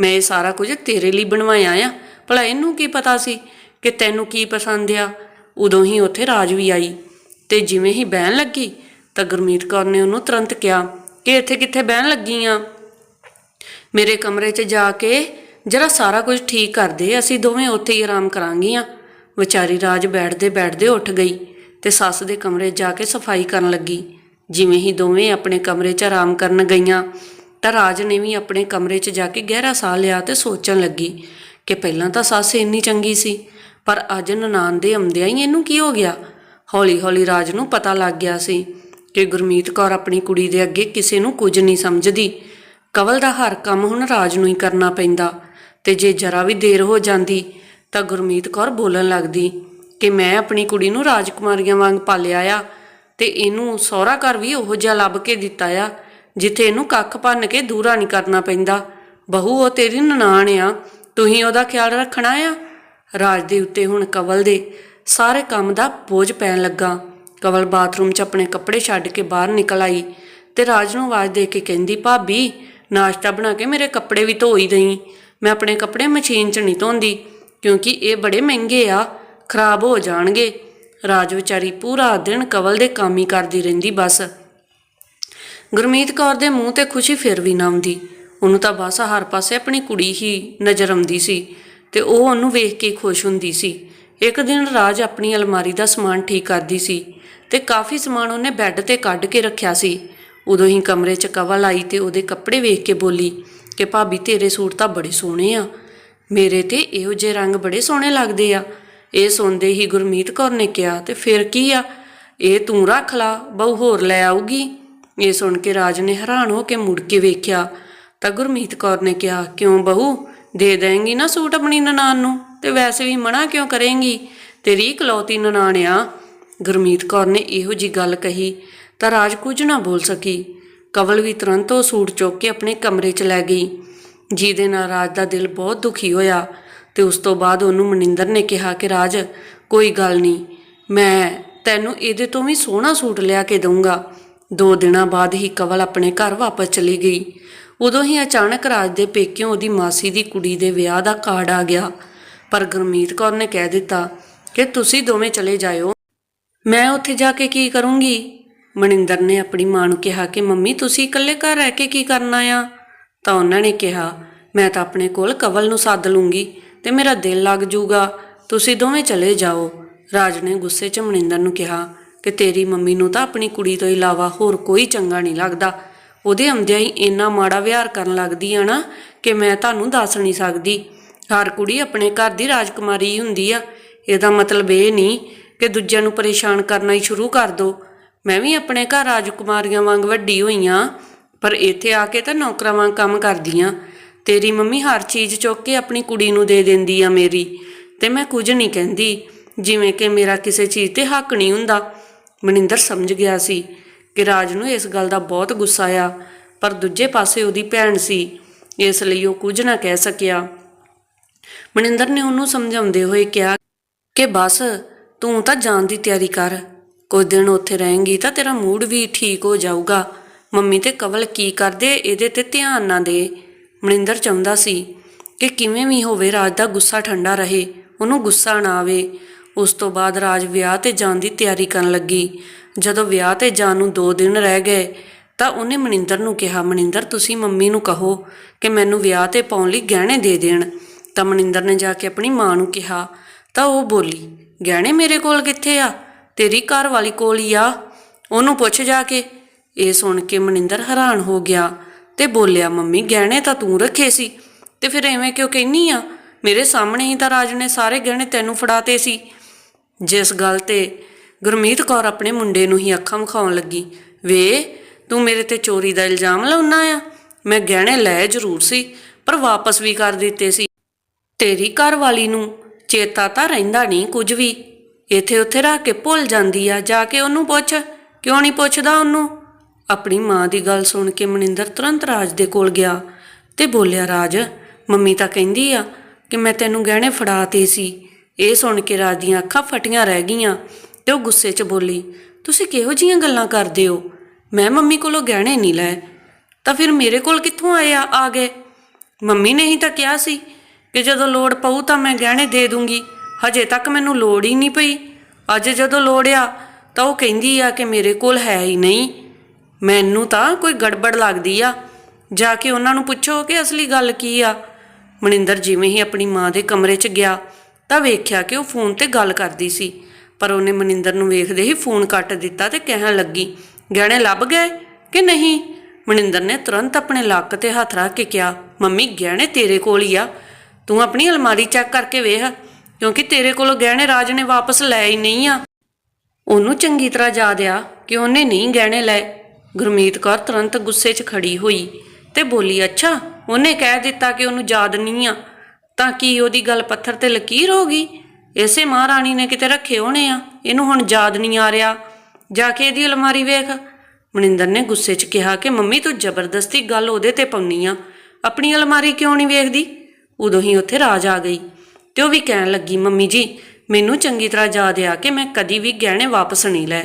ਮੈਂ ਇਹ ਸਾਰਾ ਕੁਝ ਤੇਰੇ ਲਈ ਬਣਵਾਇਆ ਆ। ਭਲਾ ਇਹਨੂੰ ਕੀ ਪਤਾ ਸੀ ਕਿ ਤੈਨੂੰ ਕੀ ਪਸੰਦ ਆ? ਉਦੋਂ ਹੀ ਉੱਥੇ ਰਾਜ ਵੀ ਆਈ। ਤੇ ਜਿਵੇਂ ਹੀ ਬਹਿਣ ਲੱਗੀ ਤਾਂ ਗੁਰਮੀਤ ਕੌਰ ਨੇ ਉਹਨੂੰ ਤੁਰੰਤ ਕਿਹਾ ਕਿ ਇੱਥੇ ਕਿੱਥੇ ਬਹਿਣ ਲੱਗੀ ਆ ਮੇਰੇ ਕਮਰੇ 'ਚ ਜਾ ਕੇ ਜਰਾ ਸਾਰਾ ਕੁਝ ਠੀਕ ਕਰ ਦੇ ਅਸੀਂ ਦੋਵੇਂ ਉੱਥੇ ਹੀ ਆਰਾਮ ਕਰਾਂਗੀਆਂ। ਵਿਚਾਰੀ ਰਾਜ ਬੈਠਦੇ ਬੈਠਦੇ ਉੱਠ ਗਈ ਤੇ ਸੱਸ ਦੇ ਕਮਰੇ 'ਚ ਜਾ ਕੇ ਸਫ਼ਾਈ ਕਰਨ ਲੱਗੀ। ਜਿਵੇਂ ਹੀ ਦੋਵੇਂ ਆਪਣੇ ਕਮਰੇ 'ਚ ਆਰਾਮ ਕਰਨ ਗਈਆਂ ਤਾਂ ਰਾਜ ਨੇ ਵੀ ਆਪਣੇ ਕਮਰੇ 'ਚ ਜਾ ਕੇ ਗਹਿਰਾ ਸਾਹ ਲਿਆ ਤੇ ਸੋਚਣ ਲੱਗੀ ਕਿ ਪਹਿਲਾਂ ਤਾਂ ਸੱਸ ਇੰਨੀ ਚੰਗੀ ਸੀ, ਪਰ ਅੱਜ ਨਨਾਣ ਦੇ ਆਉਂਦਿਆਂ ਹੀ ਇਹਨੂੰ ਕੀ ਹੋ ਗਿਆ? ਹੌਲੀ-ਹੌਲੀ ਰਾਜ ਨੂੰ ਪਤਾ ਲੱਗ ਗਿਆ ਸੀ ਕਿ ਗੁਰਮੀਤ ਕੌਰ ਆਪਣੀ ਕੁੜੀ ਦੇ ਅੱਗੇ ਕਿਸੇ ਨੂੰ ਕੁਝ ਨਹੀਂ ਸਮਝਦੀ। ਕਵਲ ਦਾ ਹਰ ਕੰਮ ਹੁਣ ਰਾਜ ਨੂੰ ਹੀ ਕਰਨਾ ਪੈਂਦਾ ਤੇ ਜੇ ਜਰਾ ਵੀ ਦੇਰ ਹੋ ਜਾਂਦੀ ਤਾਂ ਗੁਰਮੀਤ ਕੌਰ ਬੋਲਣ ਲੱਗਦੀ ਕਿ ਮੈਂ ਆਪਣੀ ਕੁੜੀ ਨੂੰ ਰਾਜਕੁਮਾਰੀਆਂ ਵਾਂਗ ਪਾਲਿਆ ਆ ਤੇ ਇਹਨੂੰ ਸਹੁਰਾ ਘਰ ਵੀ ਉਹੋ ਜਿਹਾ ਲੱਭ ਕੇ ਦਿੱਤਾ ਆ ਜਿੱਥੇ ਇਹਨੂੰ ਕੱਖ ਭੰਨ ਕੇ ਦੂਰਾ ਨਹੀਂ ਕਰਨਾ ਪੈਂਦਾ। ਬਹੂ, ਉਹ ਤੇਰੀ ਨਨਾਣ ਆ ਤੁਸੀਂ ਉਹਦਾ ਖਿਆਲ ਰੱਖਣਾ ਆ? ਰਾਜ ਦੇ ਉੱਤੇ ਹੁਣ ਕਵਲ ਦੇ ਸਾਰੇ ਕੰਮ ਦਾ ਬੋਝ ਪੈਣ ਲੱਗਾ। ਕਵਲ ਬਾਥਰੂਮ 'ਚ ਆਪਣੇ ਕੱਪੜੇ ਛੱਡ ਕੇ ਬਾਹਰ ਨਿਕਲ ਆਈ ਤੇ ਰਾਜ ਨੂੰ ਆਵਾਜ਼ ਦੇ ਕੇ ਕਹਿੰਦੀ, ਭਾਬੀ, ਨਾਸ਼ਤਾ ਬਣਾ ਕੇ ਮੇਰੇ ਕੱਪੜੇ ਵੀ ਧੋ ਹੀ ਦਈ। ਮੈਂ ਆਪਣੇ ਕੱਪੜੇ ਮਸ਼ੀਨ 'ਚ ਨਹੀਂ ਧੋਂਦੀ, ਕਿਉਂਕਿ ਇਹ ਬੜੇ ਮਹਿੰਗੇ ਆ, ਖਰਾਬ ਹੋ ਜਾਣਗੇ। ਰਾਜ ਵਿਚਾਰੀ ਪੂਰਾ ਦਿਨ ਕਵਲ ਦੇ ਕੰਮ ਹੀ ਕਰਦੀ ਰਹਿੰਦੀ ਬਸ। ਗੁਰਮੀਤ ਕੌਰ ਦੇ ਮੂੰਹ ਤੇ ਖੁਸ਼ੀ ਫਿਰ ਵੀ ਨਾ ਆਉਂਦੀ। ਉਹਨੂੰ ਤਾਂ ਬਸ ਹਰ ਪਾਸੇ ਆਪਣੀ ਕੁੜੀ ਹੀ ਨਜ਼ਰ ਆਉਂਦੀ ਸੀ ਤੇ ਉਹ ਉਹਨੂੰ ਵੇਖ ਕੇ ਖੁਸ਼ ਹੁੰਦੀ ਸੀ। ਇੱਕ ਦਿਨ ਰਾਜ ਆਪਣੀ ਅਲਮਾਰੀ ਦਾ ਸਮਾਨ ਠੀਕ ਕਰਦੀ ਸੀ ਤੇ ਕਾਫੀ ਸਮਾਨ ਉਹਨੇ ਬੈੱਡ ਤੇ ਕੱਢ ਕੇ ਰੱਖਿਆ ਸੀ। ਉਦੋਂ ਹੀ ਕਮਰੇ 'ਚ ਕਵਲ ਆਈ ਤੇ ਉਹਦੇ ਕੱਪੜੇ ਵੇਖ ਕੇ ਬੋਲੀ ਕਿ ਭਾਬੀ ਤੇਰੇ ਸੂਟ ਤਾਂ ਬੜੇ ਸੋਹਣੇ ਆ। ਮੇਰੇ ਤੇ ਇਹੋ ਜਿਹੇ ਰੰਗ ਬੜੇ ਸੋਹਣੇ ਲੱਗਦੇ ਆ। ਇਹ ਸੁਣਦੇ ਹੀ ਗੁਰਮੀਤ ਕੌਰ ਨੇ ਕਿਹਾ, ਤੇ ਫਿਰ ਕੀ ਆ? ਇਹ ਤੂੰ ਰੱਖ ਲਾ, ਬਹੁ ਹੋਰ ਲੈ ਆਊਗੀ। ਇਹ ਸੁਣ ਕੇ ਰਾਜ ਨੇ ਹੈਰਾਨ ਹੋ ਕੇ ਮੁੜ ਕੇ ਵੇਖਿਆ ਤਾਂ ਗੁਰਮੀਤ ਕੌਰ ਨੇ ਕਿਹਾ, ਕਿਉਂ ਬਹੂ? ਦੇ ਦੇਂਗੀ ਨਾ ਸੂਟ ਆਪਣੀ ਨਨਾਣ ਨੂੰ? ਤੇ ਵੈਸੇ ਵੀ ਮਨਾ ਕਿਉਂ ਕਰੇਂਗੀ? ਤੇਰੀ ਇਕਲੌਤੀ ਨਨਾਣ ਆ ਗੁਰਮੀਤ ਕੌਰ ਨੇ ਇਹੋ ਜੀ ਗੱਲ ਕਹੀ ਤਾਂ ਰਾਜ ਕੁਝ ਨਾ ਬੋਲ ਸਕੀ। ਕਵਲ ਵੀ ਤੁਰੰਤ ਉਹ ਸੂਟ ਚੁੱਕ ਕੇ ਆਪਣੇ ਕਮਰੇ 'ਚ ਲੈ ਗਈ। ਜਿਹਦੇ ਨਾਲ ਰਾਜ ਦਾ ਦਿਲ ਬਹੁਤ ਦੁਖੀ ਹੋਇਆ ਤੇ ਉਸ ਤੋਂ ਬਾਅਦ ਉਹਨੂੰ ਮਨਿੰਦਰ ਨੇ ਕਿਹਾ ਕਿ ਰਾਜ, ਕੋਈ ਗੱਲ ਨਹੀਂ, ਮੈਂ ਤੈਨੂੰ ਇਹਦੇ ਤੋਂ ਵੀ ਸੋਹਣਾ ਸੂਟ ਲਿਆ ਕੇ ਦਊਂਗਾ। ਦੋ ਦਿਨਾਂ ਬਾਅਦ ਹੀ ਕਵਲ ਆਪਣੇ ਘਰ ਵਾਪਸ ਚਲੀ ਗਈ। ਉਦੋਂ ਹੀ ਅਚਾਨਕ ਰਾਜ ਦੇ ਪੇਕਿਓਂ ਉਹਦੀ ਮਾਸੀ ਦੀ ਕੁੜੀ ਦੇ ਵਿਆਹ ਦਾ ਕਾਰਡ ਆ ਗਿਆ। ਪਰ ਗੁਰਮੀਤ ਕੌਰ ਨੇ ਕਹਿ ਦਿੱਤਾ ਕਿ ਤੁਸੀਂ ਦੋਵੇਂ ਚਲੇ ਜਾਇਓ। ਮੈਂ ਉੱਥੇ ਜਾ ਕੇ ਕੀ ਕਰੂੰਗੀ? ਮਨਿੰਦਰ ਨੇ ਆਪਣੀ ਮਾਂ ਨੂੰ ਕਿਹਾ ਕਿ ਮੰਮੀ, ਤੁਸੀਂ ਇਕੱਲੇ ਘਰ ਰਹਿ ਕੇ ਕੀ ਕਰਨਾ ਆ? ਤਾਂ ਉਹਨਾਂ ਨੇ ਕਿਹਾ, ਮੈਂ ਤਾਂ ਆਪਣੇ ਕੋਲ ਕਵਲ ਨੂੰ ਸੱਦ ਲੂੰਗੀ ਤੇ ਮੇਰਾ ਦਿਲ ਲੱਗ ਜਾਊਗਾ ਤੁਸੀਂ ਦੋਵੇਂ ਚਲੇ ਜਾਓ। ਰਾਜ ਨੇ ਗੁੱਸੇ 'ਚ ਮਨਿੰਦਰ ਨੂੰ ਕਿਹਾ ਕਿ ਤੇਰੀ ਮੰਮੀ ਨੂੰ ਤਾਂ ਆਪਣੀ ਕੁੜੀ ਤੋਂ ਇਲਾਵਾ ਹੋਰ ਕੋਈ ਚੰਗਾ ਨਹੀਂ ਲੱਗਦਾ। ਉਹਦੇ ਆਉਂਦਿਆਂ ਹੀ ਇੰਨਾ ਮਾੜਾ ਵਿਹਾਰ ਕਰਨ ਲੱਗਦੀ ਆ ਨਾ ਕਿ ਮੈਂ ਤੁਹਾਨੂੰ ਦੱਸ ਨਹੀਂ ਸਕਦੀ। ਹਰ ਕੁੜੀ ਆਪਣੇ ਘਰ ਦੀ ਰਾਜਕੁਮਾਰੀ ਹੀ ਹੁੰਦੀ ਆ। ਇਹਦਾ ਮਤਲਬ ਇਹ ਨਹੀਂ ਕਿ ਦੂਜਿਆਂ ਨੂੰ ਪਰੇਸ਼ਾਨ ਕਰਨਾ ਹੀ ਸ਼ੁਰੂ ਕਰ ਦੋ। ਮੈਂ ਵੀ ਆਪਣੇ ਘਰ ਰਾਜਕੁਮਾਰੀਆਂ ਵਾਂਗ ਵੱਡੀ ਹੋਈ ਆਂ, ਪਰ ਇੱਥੇ ਆ ਕੇ ਤਾਂ ਨੌਕਰਾਂ ਵਾਂਗ ਕੰਮ ਕਰਦੀ ਆਂ ਤੇਰੀ ਮੰਮੀ ਹਰ ਚੀਜ਼ ਚੁੱਕ ਕੇ ਆਪਣੀ ਕੁੜੀ ਨੂੰ ਦੇ ਦਿੰਦੀ ਆ ਮੇਰੀ, ਤੇ ਮੈਂ ਕੁਝ ਨਹੀਂ ਕਹਿੰਦੀ, ਜਿਵੇਂ ਕਿ ਮੇਰਾ ਕਿਸੇ ਚੀਜ਼ ਤੇ ਹੱਕ ਨਹੀਂ ਹੁੰਦਾ। ਮਨਿੰਦਰ ਸਮਝ ਗਿਆ ਸੀ ਕਿ ਰਾਜ ਨੂੰ ਇਸ ਗੱਲ ਦਾ ਬਹੁਤ ਗੁੱਸਾ ਆ, ਪਰ ਦੂਜੇ ਪਾਸੇ ਉਹਦੀ ਭੈਣ ਸੀ, ਇਸ ਲਈ ਉਹ ਕੁਝ ਨਾ ਕਹਿ ਸਕਿਆ। ਮਨਿੰਦਰ ਨੇ ਉਹਨੂੰ ਸਮਝਾਉਂਦੇ ਹੋਏ ਕਿਹਾ ਕਿ ਬਸ, ਤੂੰ ਤਾਂ ਜਾਣ ਦੀ ਤਿਆਰੀ ਕਰ। ਕੁਝ ਦਿਨ ਉੱਥੇ ਰਹੇਂਗੀ ਤਾਂ ਤੇਰਾ ਮੂਡ ਵੀ ਠੀਕ ਹੋ ਜਾਊਗਾ। ਮੰਮੀ ਤੇ ਕਵਲ ਕੀ ਕਰਦੇ, ਇਹਦੇ ਤੇ ਧਿਆਨ ਨਾ ਦੇ। ਮਨਿੰਦਰ ਚਾਹੁੰਦਾ ਸੀ ਕਿ ਕਿਵੇਂ ਵੀ ਹੋਵੇ ਰਾਜ ਦਾ ਗੁੱਸਾ ਠੰਡਾ ਰਹੇ, ਉਹਨੂੰ ਗੁੱਸਾ ਨਾ ਆਵੇ। ਉਸ ਤੋਂ ਬਾਅਦ ਰਾਜ ਵਿਆਹ ਤੇ ਜਾਣ ਦੀ ਤਿਆਰੀ ਕਰਨ ਲੱਗੀ। ਜਦੋਂ ਵਿਆਹ ਤੇ ਜਾਣ ਨੂੰ 2 ਦਿਨ ਰਹਿ ਗਏ, ਤਾਂ ਉਹਨੇ ਮਨਿੰਦਰ ਨੂੰ ਕਿਹਾ, ਮਨਿੰਦਰ, ਤੁਸੀਂ ਮੰਮੀ ਨੂੰ ਕਹੋ ਕਿ ਮੈਨੂੰ ਵਿਆਹ ਤੇ ਪਾਉਣ ਲਈ ਗਹਿਣੇ ਦੇ ਦੇਣ। ਤਾਂ ਮਨਿੰਦਰ ਨੇ ਜਾ ਕੇ ਆਪਣੀ ਮਾਂ ਨੂੰ ਕਿਹਾ, ਤਾਂ ਉਹ ਬੋਲੀ, ਗਹਿਣੇ ਮੇਰੇ ਕੋਲ ਕਿੱਥੇ ਆ? ਤੇਰੀ ਘਰ ਵਾਲੀ ਕੋਲ ਹੀ ਆ। ਉਹਨੂੰ ਪੁੱਛ ਜਾ ਕੇ, ਇਹ ਸੁਣ ਕੇ ਮਨਿੰਦਰ ਹੈਰਾਨ ਹੋ ਗਿਆ ਤੇ ਬੋਲਿਆ, ਮੰਮੀ, ਗਹਿਣੇ ਤਾਂ ਤੂੰ ਰੱਖੇ ਸੀ ਤੇ ਫਿਰ ਐਵੇਂ ਕਿਉਂ ਕਹਿਨੀ ਆ? ਮੇਰੇ ਸਾਹਮਣੇ ਹੀ ਤਾਂ ਰਾਜ ਨੇ ਸਾਰੇ ਗਹਿਣੇ ਤੈਨੂੰ ਫੜਾਤੇ ਸੀ। ਜਿਸ ਗੱਲ ਤੇ ਗੁਰਮੀਤ ਕੌਰ ਆਪਣੇ ਮੁੰਡੇ ਨੂੰ ਹੀ ਅੱਖਾਂ ਵਿਖਾਉਣ ਲੱਗੀ, ਵੇ, ਤੂੰ ਮੇਰੇ ਤੇ ਚੋਰੀ ਦਾ ਇਲਜ਼ਾਮ ਲਾਉਣਾ ਆ? ਮੈਂ ਗਹਿਣੇ ਲੈ ਜ਼ਰੂਰ ਸੀ, ਪਰ ਵਾਪਸ ਵੀ ਕਰ ਦਿੱਤੇ ਸੀ। ਤੇਰੀ ਘਰਵਾਲੀ ਨੂੰ ਚੇਤਾ ਤਾਂ ਰਹਿੰਦਾ ਨਹੀਂ ਕੁਝ ਵੀ। ਇੱਥੇ ਉੱਥੇ ਰੱਖ ਕੇ ਭੁੱਲ ਜਾਂਦੀ ਆ, ਜਾ ਕੇ ਉਹਨੂੰ ਪੁੱਛ, ਕਿਉਂ ਨਹੀਂ ਪੁੱਛਦਾ ਉਹਨੂੰ? ਆਪਣੀ ਮਾਂ ਦੀ ਗੱਲ ਸੁਣ ਕੇ ਮਨਿੰਦਰ ਤੁਰੰਤ ਰਾਜ ਦੇ ਕੋਲ ਗਿਆ ਤੇ ਬੋਲਿਆ, ਰਾਜ, ਮੰਮੀ ਤਾਂ ਕਹਿੰਦੀ ਆ ਕਿ ਮੈਂ ਤੈਨੂੰ ਗਹਿਣੇ ਫੜਾਤੇ ਸੀ। ਇਹ ਸੁਣ ਕੇ ਰਾਜ ਦੀਆਂ ਅੱਖਾਂ ਫਟੀਆਂ ਰਹਿ ਗਈਆਂ ਤੇ ਉਹ ਗੁੱਸੇ 'ਚ ਬੋਲੀ, ਤੁਸੀਂ ਕਿਹੋ ਜੀਆਂ ਗੱਲਾਂ ਕਰਦੇ ਹੋ? ਮੈਂ ਮੰਮੀ ਕੋਲੋਂ ਗਹਿਣੇ ਨਹੀਂ ਲਏ। ਤਾਂ ਫਿਰ ਮੇਰੇ ਕੋਲ ਕਿੱਥੋਂ ਆਏ ਆ ਆ ਗਏ? ਮੰਮੀ ਨੇ ਹੀ ਤਾਂ ਕਿਹਾ ਸੀ ਕਿ ਜਦੋਂ ਲੋੜ ਪਊ ਤਾਂ ਮੈਂ ਗਹਿਣੇ ਦੇ ਦੂੰਗੀ। ਹਜੇ ਤੱਕ ਮੈਨੂੰ ਲੋੜ ਹੀ ਨਹੀਂ ਪਈ। ਅੱਜ ਜਦੋਂ ਲੋੜ ਆ, ਤਾਂ ਉਹ ਕਹਿੰਦੀ ਆ ਕਿ ਮੇਰੇ ਕੋਲ ਹੈ ਹੀ ਨਹੀਂ। ਮੈਨੂੰ ਤਾਂ ਕੋਈ ਗੜਬੜ ਲੱਗਦੀ ਆ। ਜਾ ਕੇ ਉਹਨਾਂ ਨੂੰ ਪੁੱਛੋ ਕਿ ਅਸਲੀ ਗੱਲ ਕੀ ਆ। ਮਨਿੰਦਰ ਜਿਵੇਂ ਹੀ ਆਪਣੀ ਮਾਂ ਦੇ ਕਮਰੇ 'ਚ ਗਿਆ, ਤਾਂ ਵੇਖਿਆ ਕਿ ਉਹ ਫੋਨ ਤੇ ਗੱਲ ਕਰਦੀ ਸੀ। ਪਰ ਉਹਨੇ ਮਨਿੰਦਰ ਨੂੰ ਵੇਖਦੇ ਹੀ ਫੋਨ ਕੱਟ ਦਿੱਤਾ ਤੇ ਕਹਿਣ ਲੱਗੀ, ਗਹਿਣੇ ਲੱਭ ਗਏ ਕਿ ਨਹੀਂ? ਮਨਿੰਦਰ ਨੇ ਤੁਰੰਤ ਆਪਣੇ ਲੱਕ ਤੇ ਹੱਥ ਰੱਖ ਕੇ ਕਿਹਾ, ਮੰਮੀ, ਗਹਿਣੇ ਤੇਰੇ ਕੋਲ ਹੀ ਆ। ਤੂੰ ਆਪਣੀ ਅਲਮਾਰੀ ਚੈੱਕ ਕਰਕੇ ਵੇਖ, ਕਿਉਂਕਿ ਤੇਰੇ ਕੋਲੋਂ ਗਹਿਣੇ ਰਾਜ ਨੇ ਵਾਪਸ ਲੈ ਹੀ ਨਹੀਂ ਆ। ਉਹਨੂੰ ਚੰਗੀ ਤਰ੍ਹਾਂ ਯਾਦ ਆ ਕਿ ਉਹਨੇ ਨਹੀਂ ਗਹਿਣੇ ਲਏ। ਗੁਰਮੀਤ ਕੌਰ ਤੁਰੰਤ ਗੁੱਸੇ 'ਚ ਖੜੀ ਹੋਈ ਤੇ ਬੋਲੀ, ਅੱਛਾ, ਉਹਨੇ ਕਹਿ ਦਿੱਤਾ ਕਿ ਉਹਨੂੰ ਯਾਦ ਨਹੀਂ ਆ। ਤਾਂ ਕੀ ਉਹਦੀ ਗੱਲ ਪੱਥਰ ਤੇ ਲਕੀਰ ਹੋ ਗਈ? ਇਸੇ ਮਹਾਰਾਣੀ ਨੇ ਕਿਤੇ ਰੱਖੇ ਹੋਣੇ ਆ। ਇਹਨੂੰ ਹੁਣ ਯਾਦ ਨਹੀਂ ਆ ਰਿਹਾ। ਜਾ ਕੇ ਇਹਦੀ ਅਲਮਾਰੀ ਵੇਖ। ਮਨਿੰਦਰ ਨੇ ਗੁੱਸੇ 'ਚ ਕਿਹਾ ਕਿ, ਮੰਮੀ, ਤੂੰ ਜ਼ਬਰਦਸਤੀ ਗੱਲ ਉਹਦੇ ਤੇ ਪਾਉਣੀ ਆ। ਆਪਣੀ ਅਲਮਾਰੀ ਕਿਉਂ ਨਹੀਂ ਵੇਖਦੀ? ਉਦੋਂ ਹੀ ਉੱਥੇ ਰਾਜ ਆ ਗਈ ਤੇ ਉਹ ਵੀ ਕਹਿਣ ਲੱਗੀ, ਮੰਮੀ ਜੀ, ਮੈਨੂੰ ਚੰਗੀ ਤਰ੍ਹਾਂ ਯਾਦ ਆ ਕਿ ਮੈਂ ਕਦੀ ਵੀ ਗਹਿਣੇ ਵਾਪਸ ਨਹੀਂ ਲੈ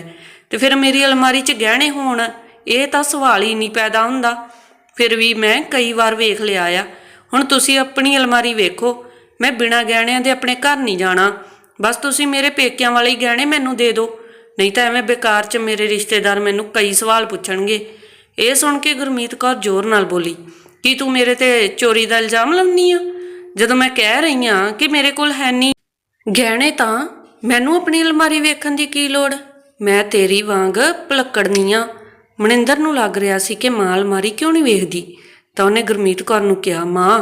ਤੇ ਫਿਰ ਮੇਰੀ ਅਲਮਾਰੀ 'ਚ ਗਹਿਣੇ ਹੋਣ, ਇਹ ਤਾਂ ਸਵਾਲ ਹੀ ਨਹੀਂ ਪੈਦਾ ਹੁੰਦਾ। ਫਿਰ ਵੀ ਮੈਂ ਕਈ ਵਾਰ ਵੇਖ ਲਿਆ ਆ। ਹੁਣ ਤੁਸੀਂ ਆਪਣੀ ਅਲਮਾਰੀ ਵੇਖੋ, ਮੈਂ ਬਿਨਾਂ ਗਹਿਣਿਆਂ ਦੇ ਆਪਣੇ ਘਰ ਨਹੀਂ ਜਾਣਾ। ਬਸ ਤੁਸੀਂ ਮੇਰੇ ਪੇਕਿਆਂ ਵਾਲੇ ਹੀ ਗਹਿਣੇ ਮੈਨੂੰ ਦੇ ਦਿਓ। ਨਹੀਂ ਤਾਂ ਐਵੇਂ ਬੇਕਾਰ 'ਚ ਮੇਰੇ ਰਿਸ਼ਤੇਦਾਰ ਮੈਨੂੰ ਕਈ ਸਵਾਲ ਪੁੱਛਣਗੇ। ਇਹ ਸੁਣ ਕੇ ਗੁਰਮੀਤ ਕੌਰ ਜ਼ੋਰ ਨਾਲ ਬੋਲੀ, ਕੀ ਤੂੰ ਮੇਰੇ ਤੇ ਚੋਰੀ ਦਾ ਇਲਜ਼ਾਮ ਲਾਉਣੀ ਆ? ਜਦੋਂ ਮੈਂ ਕਹਿ ਰਹੀ ਹਾਂ ਕਿ ਮੇਰੇ ਕੋਲ ਹੈ ਨਹੀਂ ਗਹਿਣੇ ਤਾਂ ਮੈਨੂੰ ਆਪਣੀ ਅਲਮਾਰੀ ਵੇਖਣ ਦੀ ਕੀ ਲੋੜ? ਮੈਂ ਤੇਰੀ ਵਾਂਗ ਪਲੱਕੜਨੀ ਆ ਮਨਿੰਦਰ ਨੂੰ ਲੱਗ ਰਿਹਾ ਸੀ ਕਿ ਮਾਂ ਅਲਮਾਰੀ ਕਿਉਂ ਨਹੀਂ ਵੇਖਦੀ? ਤਾਂ ਉਹਨੇ ਗੁਰਮੀਤ ਕੌਰ ਨੂੰ ਕਿਹਾ, ਮਾਂ,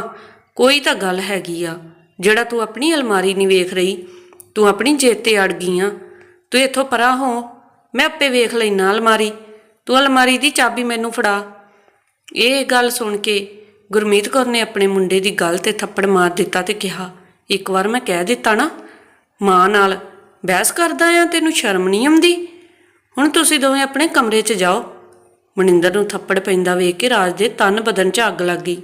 ਕੋਈ ਤਾਂ ਗੱਲ ਹੈਗੀ ਆ, ਜਿਹੜਾ ਤੂੰ ਆਪਣੀ ਅਲਮਾਰੀ ਨਹੀਂ ਵੇਖ ਰਹੀ। ਤੂੰ ਆਪਣੀ ਜੇਬ ਤੇ ਅੜ ਗਈ ਆ। ਤੂੰ ਇੱਥੋਂ ਪਰਾਂ ਹੋ। ਮੈਂ ਆਪੇ ਵੇਖ ਲੈਣਾ ਅਲਮਾਰੀ। ਤੂੰ ਅਲਮਾਰੀ ਦੀ ਚਾਬੀ ਮੈਨੂੰ ਫੜਾ। ਇਹ ਗੱਲ ਸੁਣ ਕੇ ਗੁਰਮੀਤ ਕੌਰ ਨੇ ਆਪਣੇ ਮੁੰਡੇ ਦੀ ਗੱਲ ਤੇ ਥੱਪੜ ਮਾਰ ਦਿੱਤਾ ਤੇ ਕਿਹਾ, ਇੱਕ ਵਾਰ ਮੈਂ ਕਹਿ ਦਿੱਤਾ ਨਾ, ਮਾਂ ਨਾਲ ਬਹਿਸ ਕਰਦਾ ਆ, ਤੈਨੂੰ ਸ਼ਰਮ ਨਹੀਂ ਆਉਂਦੀ? ਹੁਣ ਤੁਸੀਂ ਦੋਵੇਂ ਆਪਣੇ ਕਮਰੇ 'ਚ ਜਾਓ। ਮਨਿੰਦਰ ਨੂੰ ਥੱਪੜ ਪੈਂਦਾ ਵੇਖ ਕੇ ਰਾਜ ਦੇ ਤਨ ਬਦਨ 'ਚ ਅੱਗ ਲੱਗ ਗਈ।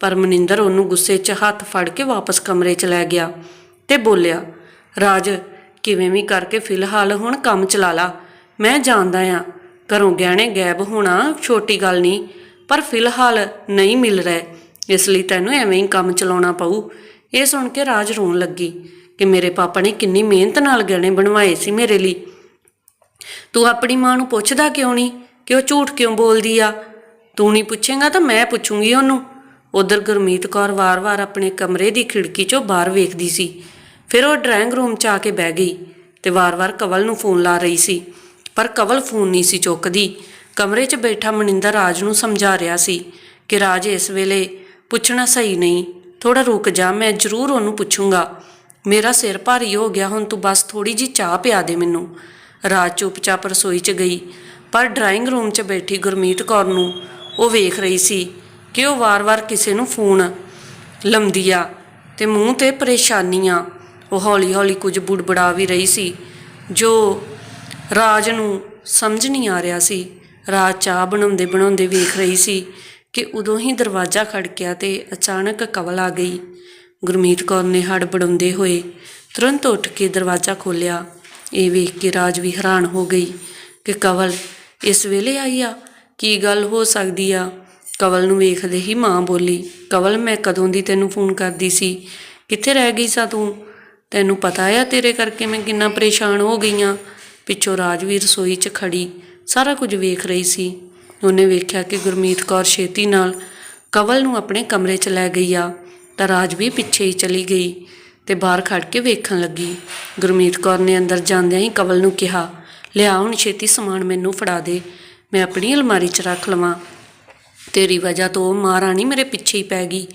ਪਰ ਮਨਿੰਦਰ ਉਹਨੂੰ ਗੁੱਸੇ 'ਚ ਹੱਥ ਫੜ ਕੇ ਵਾਪਸ ਕਮਰੇ 'ਚ ਲੈ ਗਿਆ ਤੇ ਬੋਲਿਆ, ਰਾਜ, ਕਿਵੇਂ ਵੀ ਕਰਕੇ ਫਿਲਹਾਲ ਹੁਣ ਕੰਮ ਚਲਾ ਲਾ। ਮੈਂ ਜਾਣਦਾ ਆ, ਘਰੋਂ ਗਹਿਣੇ ਗਾਇਬ ਹੋਣਾ ਛੋਟੀ ਗੱਲ ਨਹੀਂ। ਪਰ ਫਿਲਹਾਲ ਨਹੀਂ ਮਿਲ ਰਿਹਾ। ਇਸ ਲਈ ਤੈਨੂੰ ਐਵੇਂ ਹੀ ਕੰਮ ਚਲਾਉਣਾ ਪਊ। ਇਹ ਸੁਣ ਕੇ ਰਾਜ ਰੋਣ ਲੱਗੀ ਕਿ ਮੇਰੇ ਪਾਪਾ ਨੇ ਕਿੰਨੀ ਮਿਹਨਤ ਨਾਲ ਗਹਿਣੇ ਬਣਵਾਏ ਸੀ ਮੇਰੇ ਲਈ। ਤੂੰ ਆਪਣੀ ਮਾਂ ਨੂੰ ਪੁੱਛਦਾ ਕਿਉਂ ਨਹੀਂ? ਕਿ ਉਹ ਝੂਠ ਕਿਉਂ ਬੋਲਦੀ ਆ? ਤੂੰ ਨਹੀਂ ਪੁੱਛੇਗਾ ਤਾਂ ਮੈਂ ਪੁੱਛੂੰਗੀ ਉਹਨੂੰ। ਉਧਰ ਗੁਰਮੀਤ ਕੌਰ ਵਾਰ-ਵਾਰ ਆਪਣੇ ਕਮਰੇ ਦੀ ਖਿੜਕੀ 'ਚੋਂ ਬਾਹਰ ਵੇਖਦੀ ਸੀ। ਫਿਰ ਉਹ ਡਰਾਇੰਗ ਰੂਮ 'ਚ ਆ ਕੇ ਬਹਿ ਗਈ ਤੇ ਵਾਰ-ਵਾਰ ਕਵਲ ਨੂੰ ਫੋਨ ਲਾ ਰਹੀ ਸੀ। ਪਰ ਕਵਲ ਫੋਨ ਨਹੀਂ ਸੀ ਚੁੱਕਦੀ। ਕਮਰੇ 'ਚ ਬੈਠਾ ਮਨਿੰਦਰ ਰਾਜ ਨੂੰ ਸਮਝਾ ਰਿਹਾ ਸੀ ਕਿ ਰਾਜ ਇਸ ਵੇਲੇ ਪੁੱਛਣਾ ਸਹੀ ਨਹੀਂ। ਥੋੜਾ ਰੁਕ ਜਾ, ਮੈਂ ਜ਼ਰੂਰ ਉਹਨੂੰ ਪੁੱਛੂੰਗਾ। ਮੇਰਾ ਸਿਰ ਭਾਰੀ ਹੋ ਗਿਆ, ਹੁਣ ਤੂੰ ਬਸ ਥੋੜੀ ਜੀ ਚਾਹ ਪਿਆ ਦੇ ਮੈਨੂੰ। ਰਾਜ ਚੁੱਪਚਾਪ ਰਸੋਈ 'ਚ ਗਈ, ਪਰ ਡਰਾਇੰਗ ਰੂਮ 'ਚ ਬੈਠੀ ਗੁਰਮੀਤ ਕੌਰ ਨੂੰ ਉਹ ਵੇਖ ਰਹੀ ਸੀ ਕਿ ਉਹ ਵਾਰ-ਵਾਰ ਕਿਸੇ ਨੂੰ ਫੋਨ ਲੰਮਦੀ ਆ ਤੇ ਮੂੰਹ ਤੇ ਪਰੇਸ਼ਾਨੀਆਂ। ਉਹ ਹੌਲੀ-ਹੌਲੀ ਕੁਝ ਬੁੜਬੜਾ ਵੀ ਰਹੀ ਸੀ, ਜੋ ਰਾਜ ਨੂੰ ਸਮਝ ਨਹੀਂ ਆ ਰਿਹਾ ਸੀ। ਰਾਜ ਚਾਹ ਬਣਾਉਂਦੇ ਬਣਾਉਂਦੇ ਵੇਖ ਰਹੀ ਸੀ ਕਿ ਉਦੋਂ ਹੀ ਦਰਵਾਜ਼ਾ ਖੜਕਿਆ ਤੇ ਅਚਾਨਕ ਕਵਲ ਆ ਗਈ। ਗੁਰਮੀਤ ਕੌਰ ਨੇ ਹੜਬੜਾਉਂਦੇ ਹੋਏ ਤੁਰੰਤ ਉੱਠ ਕੇ ਦਰਵਾਜ਼ਾ ਖੋਲ੍ਹਿਆ। ਇਹ ਵੇਖ ਕੇ ਰਾਜ ਵੀ ਹੈਰਾਨ ਹੋ ਗਈ ਕਿ ਕਵਲ ਇਸ ਵੇਲੇ ਆਈ ਆ? ਕੀ ਗੱਲ ਹੋ ਸਕਦੀ ਆ? ਕਵਲ ਨੂੰ ਵੇਖਦੇ ਹੀ ਮਾਂ ਬੋਲੀ, ਕਵਲ, ਮੈਂ ਕਦੋਂ ਦੀ ਤੈਨੂੰ ਫੋਨ ਕਰਦੀ ਸੀ? ਕਿੱਥੇ ਰਹਿ ਗਈ ਸਾ ਤੂੰ? ਤੈਨੂੰ ਪਤਾ ਆ ਤੇਰੇ ਕਰਕੇ ਮੈਂ ਕਿੰਨਾ ਪਰੇਸ਼ਾਨ ਹੋ ਗਈ ਆ? ਪਿੱਛੋਂ ਰਾਜਵੀਰ ਰਸੋਈ 'ਚ ਖੜੀ ਸਾਰਾ ਕੁਝ ਵੇਖ ਰਹੀ ਸੀ। ਉਹਨੇ ਵੇਖਿਆ ਕਿ ਗੁਰਮੀਤ ਕੌਰ ਛੇਤੀ ਨਾਲ ਕਵਲ ਨੂੰ ਆਪਣੇ ਕਮਰੇ 'ਚ ਲੈ ਗਈ ਆ, ਤਾਂ ਰਾਜ ਵੀ ਪਿੱਛੇ ਹੀ ਚਲੀ ਗਈ ਤੇ ਬਾਹਰ ਖੜ ਕੇ ਵੇਖਣ ਲੱਗੀ। ਗੁਰਮੀਤ ਕੌਰ ਨੇ ਅੰਦਰ ਜਾਂਦਿਆਂ ਹੀ ਕਵਲ ਨੂੰ ਕਿਹਾ, ਲਿਆ, ਹੁਣ ਛੇਤੀ ਸਮਾਨ ਮੈਨੂੰ ਫੜਾ ਦੇ, ਮੈਂ ਆਪਣੀ ਅਲਮਾਰੀ 'ਚ ਰੱਖ ਲਵਾਂ। ਤੇਰੀ ਵਜ੍ਹਾ ਤੋਂ ਉਹ ਮਹਾਰਾਣੀ ਮੇਰੇ ਪਿੱਛੇ ਹੀ ਪੈ ਗਈ।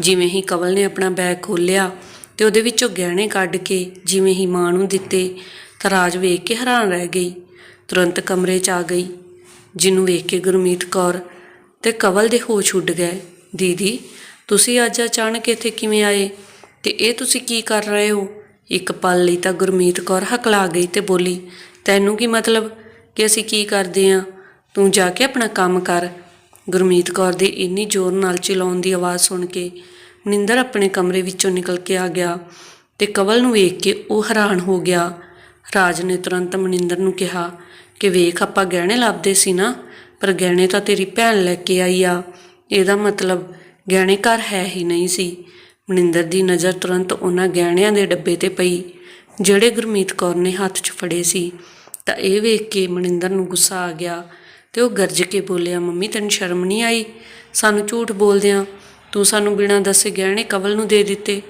ਜਿਵੇਂ ਹੀ ਕਵਲ ਨੇ ਆਪਣਾ ਬੈਗ ਖੋਲ੍ਹਿਆ ਤੇ ਉਹਦੇ ਵਿੱਚੋਂ ਗਹਿਣੇ ਕੱਢ ਕੇ ਜਿਵੇਂ ਹੀ ਮਾਂ ਨੂੰ ਦਿੱਤੇ, ਤਾਂ ਰਾਜ ਵੇਖ ਕੇ ਹੈਰਾਨ ਰਹਿ ਗਈ। ਤੁਰੰਤ ਕਮਰੇ 'ਚ ਆ ਗਈ, ਜਿਹਨੂੰ ਵੇਖ ਕੇ ਗੁਰਮੀਤ ਕੌਰ ਤੇ ਕਵਲ ਦੇ ਹੋਸ਼ ਉੱਡ ਗਏ। ਦੀਦੀ, ਤੁਸੀਂ ਅੱਜ ਅਚਾਨਕ ਇੱਥੇ ਕਿਵੇਂ ਆਏ ਤੇ ਇਹ ਤੁਸੀਂ ਕੀ ਕਰ ਰਹੇ ਹੋ? ਇੱਕ ਪਲ ਲਈ ਤਾਂ ਗੁਰਮੀਤ ਕੌਰ ਹਕਲਾ ਗਈ ਤੇ ਬੋਲੀ, ਤੈਨੂੰ ਕੀ ਮਤਲਬ ਕਿ ਅਸੀਂ ਕੀ ਕਰਦੇ ਆਂ? ਤੂੰ ਜਾ ਕੇ ਆਪਣਾ ਕੰਮ ਕਰ। ਗੁਰਮੀਤ ਕੌਰ ਦੇ ਇੰਨੀ ਜ਼ੋਰ ਨਾਲ ਚਿਲਾਉਣ ਦੀ ਆਵਾਜ਼ ਸੁਣ ਕੇ ਮਨਿੰਦਰ ਆਪਣੇ ਕਮਰੇ ਵਿੱਚੋਂ ਨਿਕਲ ਕੇ ਆ ਗਿਆ ਤੇ ਕਵਲ ਨੂੰ ਵੇਖ ਕੇ ਉਹ ਹੈਰਾਨ ਹੋ ਗਿਆ। ਰਾਜ ਨੇ ਤੁਰੰਤ ਮਨਿੰਦਰ ਨੂੰ ਕਿਹਾ ਕਿ ਵੇਖ ਆਪਾਂ ਗਹਿਣੇ ਲੱਭਦੇ ਸੀ ਨਾ, ਪਰ ਗਹਿਣੇ ਤਾਂ ਤੇਰੀ ਭੈਣ ਲੈ ਕੇ ਆਈ ਆ। ਇਹਦਾ ਮਤਲਬ ਗਹਿਣੇ ਘਰ ਹੈ ਹੀ ਨਹੀਂ ਸੀ। ਮਨਿੰਦਰ ਦੀ ਨਜ਼ਰ ਤੁਰੰਤ ਉਹਨਾਂ ਗਹਿਣਿਆਂ ਦੇ ਡੱਬੇ ਤੇ ਪਈ, ਜਿਹੜੇ ਗੁਰਮੀਤ ਕੌਰ ਨੇ ਹੱਥ 'ਚ ਫੜੇ ਸੀ। ਤਾਂ ਇਹ ਵੇਖ ਕੇ ਮਨਿੰਦਰ ਨੂੰ ਗੁੱਸਾ ਆ ਗਿਆ ਤੇ ਉਹ ਗਰਜ ਕੇ ਬੋਲਿਆ, ਮੰਮੀ, ਤੈਨੂੰ ਸ਼ਰਮ ਨਹੀਂ ਆਈ? ਸਾਨੂੰ ਝੂਠ ਬੋਲਦਿਆਂ ਤੂੰ ਸਾਨੂੰ ਬਿਨਾਂ ਦੱਸੇ ਗਹਿਣੇ ਕਵਲ ਨੂੰ ਦੇ ਦਿੱਤੇ।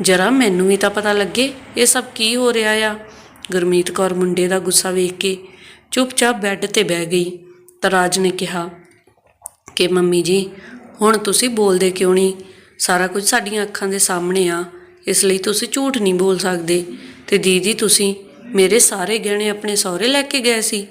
ਜਰਾ ਮੈਨੂੰ ਵੀ ਤਾਂ ਪਤਾ ਲੱਗੇ ਇਹ ਸਭ ਕੀ ਹੋ ਰਿਹਾ ਆ? ਗੁਰਮੀਤ ਕੌਰ ਮੁੰਡੇ ਦਾ ਗੁੱਸਾ ਵੇਖ ਕੇ ਚੁੱਪਚਾਪ ਬੈੱਡ ਤੇ ਬਹਿ ਗਈ। ਤਾਂ ਰਾਜ ਨੇ ਕਿਹਾ ਕਿ, ਮੰਮੀ ਜੀ, ਹੁਣ ਤੁਸੀਂ ਬੋਲਦੇ ਕਿਉਂ ਨਹੀਂ? ਸਾਰਾ ਕੁਝ ਸਾਡੀਆਂ ਅੱਖਾਂ ਦੇ ਸਾਹਮਣੇ ਆ। ਇਸ ਲਈ ਤੁਸੀਂ ਝੂਠ ਨਹੀਂ ਬੋਲ ਸਕਦੇ। ਤੇ ਦੀਦੀ, ਤੁਸੀਂ ਮੇਰੇ ਸਾਰੇ ਗਹਿਣੇ ਆਪਣੇ ਸਹੁਰੇ ਲੈ ਕੇ ਗਏ ਸੀ।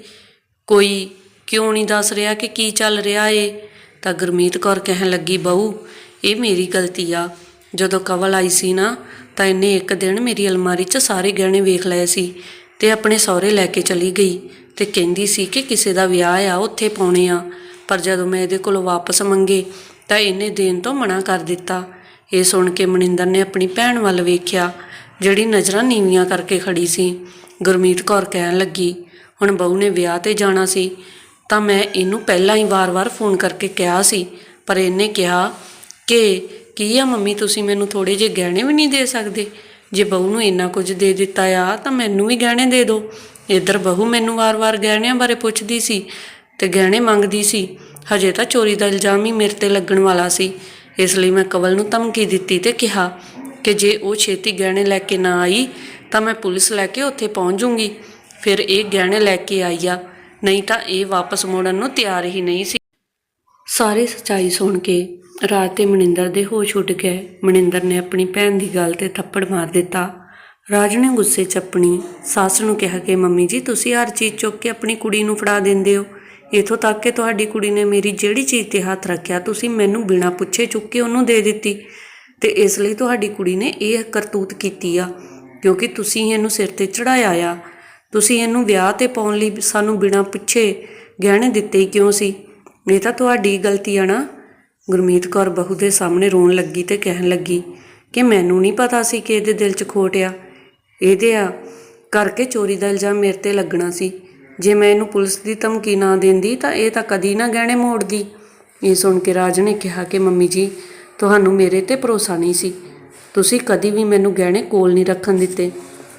ਕੋਈ ਕਿਉਂ ਨਹੀਂ ਦੱਸ ਰਿਹਾ ਕਿ ਕੀ ਚੱਲ ਰਿਹਾ ਏ? ਤਾਂ ਗੁਰਮੀਤ ਕੌਰ ਕਹਿਣ ਲੱਗੀ, ਬਹੂ, ਇਹ ਮੇਰੀ ਗਲਤੀ ਆ। ਜਦੋਂ ਕਵਲ ਆਈ ਸੀ ਨਾ, ਤਾਂ ਇਹਨੇ ਇੱਕ ਦਿਨ ਮੇਰੀ ਅਲਮਾਰੀ 'ਚ ਸਾਰੇ ਗਹਿਣੇ ਵੇਖ ਲਏ ਸੀ ਤੇ ਆਪਣੇ ਸਹੁਰੇ ਲੈ ਕੇ ਚਲੀ ਗਈ। ਤੇ ਕਹਿੰਦੀ ਸੀ ਕਿ ਕਿਸੇ ਦਾ ਵਿਆਹ ਆ, ਉੱਥੇ ਪਾਉਣੇ ਆ। ਪਰ ਜਦੋਂ ਮੈਂ ਇਹਦੇ ਕੋਲੋਂ ਵਾਪਸ ਮੰਗੇ, ਤਾਂ ਇਹਨੇ ਦੇਣ ਤੋਂ ਮਨਾ ਕਰ ਦਿੱਤਾ। ਇਹ ਸੁਣ ਕੇ ਮਨਿੰਦਰ ਨੇ ਆਪਣੀ ਭੈਣ ਵੱਲ ਵੇਖਿਆ, ਜਿਹੜੀ ਨਜ਼ਰਾਂ ਨੀਵੀਆਂ ਕਰਕੇ ਖੜੀ ਸੀ। ਗੁਰਮੀਤ ਕੌਰ ਕਹਿਣ ਲੱਗੀ, ਹੁਣ ਬਹੂ ਨੇ ਵਿਆਹ ਤੇ ਜਾਣਾ ਸੀ, ਤਾਂ ਮੈਂ ਇਹਨੂੰ ਪਹਿਲਾਂ ਹੀ ਵਾਰ-ਵਾਰ ਫੋਨ ਕਰਕੇ ਕਿਹਾ ਸੀ। ਪਰ ਇਹਨੇ ਕਿਹਾ ਕਿ, ਕੀ ਆ ਮੰਮੀ, ਤੁਸੀਂ ਮੈਨੂੰ ਥੋੜੇ ਜਿਹੇ ਗਹਿਣੇ ਵੀ ਨਹੀਂ ਦੇ ਸਕਦੇ? ਜੇ ਬਹੂ ਨੂੰ ਇੰਨਾ ਕੁਝ ਦੇ ਦਿੱਤਾ ਆ, ਤਾਂ ਮੈਨੂੰ ਵੀ ਗਹਿਣੇ ਦੇ ਦਿਓ। ਇੱਧਰ ਬਹੂ ਮੈਨੂੰ ਵਾਰ-ਵਾਰ ਗਹਿਣਿਆਂ ਬਾਰੇ ਪੁੱਛਦੀ ਸੀ ਤੇ ਗਹਿਣੇ ਮੰਗਦੀ ਸੀ। ਹਜੇ ਤਾਂ ਚੋਰੀ ਦਾ ਇਲਜ਼ਾਮ ਹੀ ਮੇਰੇ ਤੇ ਲੱਗਣ ਵਾਲਾ ਸੀ। ਇਸ ਲਈ ਮੈਂ ਕਵਲ ਨੂੰ ਧਮਕੀ ਦਿੱਤੀ ਤੇ ਕਿਹਾ ਕਿ ਜੇ ਉਹ ਛੇਤੀ ਗਹਿਣੇ ਲੈ ਕੇ ਨਾ ਆਈ, ਤਾਂ ਮੈਂ ਪੁਲਿਸ ਲੈ ਕੇ ਉੱਥੇ ਪਹੁੰਚ ਜੂੰਗੀ ਫਿਰ ਇਹ ਗਹਿਣੇ ਲੈ ਕੇ ਆਈ ਆ। ਨਹੀਂ ਤਾਂ ਇਹ ਵਾਪਸ ਮੋੜਨ ਨੂੰ ਤਿਆਰ ਹੀ ਨਹੀਂ ਸੀ। ਸਾਰੇ ਸੱਚਾਈ ਸੁਣ ਕੇ ਰਾਤ ਤੇ ਮਨਿੰਦਰ ਦੇ ਹੋਸ਼ ਉੱਡ ਗਏ। ਮਨਿੰਦਰ ਨੇ ਆਪਣੀ ਭੈਣ ਦੀ ਗੱਲ ਤੇ ਥੱਪੜ ਮਾਰ ਦਿੱਤਾ। ਰਾਜ ਨੇ ਗੁੱਸੇ 'ਚ ਆਪਣੀ ਸੱਸ ਨੂੰ ਕਿਹਾ ਕਿ, ਮੰਮੀ ਜੀ, ਤੁਸੀਂ ਹਰ ਚੀਜ਼ ਚੁੱਕ ਕੇ ਆਪਣੀ ਕੁੜੀ ਨੂੰ ਫੜਾ ਦਿੰਦੇ ਹੋ। ਇਥੋਂ ਤੱਕ ਕਿ ਤੁਹਾਡੀ ਕੁੜੀ ਨੇ ਮੇਰੀ ਜਿਹੜੀ ਚੀਜ਼ ਤੇ ਹੱਥ ਰੱਖਿਆ, ਤੁਸੀਂ ਮੈਨੂੰ ਬਿਨਾਂ ਪੁੱਛੇ ਚੁੱਕ ਕੇ ਉਹਨੂੰ ਦੇ ਦਿੱਤੀ। ਤੇ ਇਸ ਲਈ ਤੁਹਾਡੀ ਕੁੜੀ ਨੇ ਇਹ ਕਰਤੂਤ ਕੀਤੀ ਆ, ਕਿਉਂਕਿ ਤੁਸੀਂ ਇਹਨੂੰ ਸਿਰ ਤੇ ਚੜਾਇਆ ਆ। ਤੁਸੀਂ ਇਹਨੂੰ ਵਿਆਹ ਤੇ ਪਾਉਣ ਲਈ ਸਾਨੂੰ ਬਿਨਾਂ ਪੁੱਛੇ ਗਹਿਣੇ ਦਿੱਤੇ ਹੀ ਕਿਉਂ ਸੀ? ਇਹ ਤਾਂ ਤੁਹਾਡੀ ਗਲਤੀ ਆ ਨਾ? ਗੁਰਮੀਤ ਕੌਰ ਬਹੂ ਦੇ ਸਾਹਮਣੇ ਰੋਣ ਲੱਗੀ ਤੇ ਕਹਿਣ ਲੱਗੀ ਕਿ ਮੈਨੂੰ ਨਹੀਂ ਪਤਾ ਸੀ ਕਿ ਇਹਦੇ ਦਿਲ 'ਚ ਖੋਟ ਆ। ਇਹਦੇ ਆ, ਕਰਕੇ ਚੋਰੀ ਦਾ ਇਲਜ਼ਾਮ ਮੇਰੇ ਤੇ ਲੱਗਣਾ ਸੀ। ਜੇ ਮੈਂ ਇਹਨੂੰ ਪੁਲਿਸ ਦੀ ਧਮਕੀ ਨਾ ਦਿੰਦੀ ਤਾਂ ਇਹ ਤਾਂ ਕਦੀ ਨਾ ਗਹਿਣੇ ਮੋੜਦੀ। ਇਹ ਸੁਣ ਕੇ ਰਾਜ ਨੇ ਕਿਹਾ ਕਿ, ਮੰਮੀ ਜੀ, ਤੁਹਾਨੂੰ ਮੇਰੇ ਤੇ ਭਰੋਸਾ ਨਹੀਂ ਸੀ। ਤੁਸੀਂ ਕਦੀ ਵੀ ਮੈਨੂੰ ਗਹਿਣੇ ਕੋਲ ਨਹੀਂ ਰੱਖਣ ਦਿੱਤੇ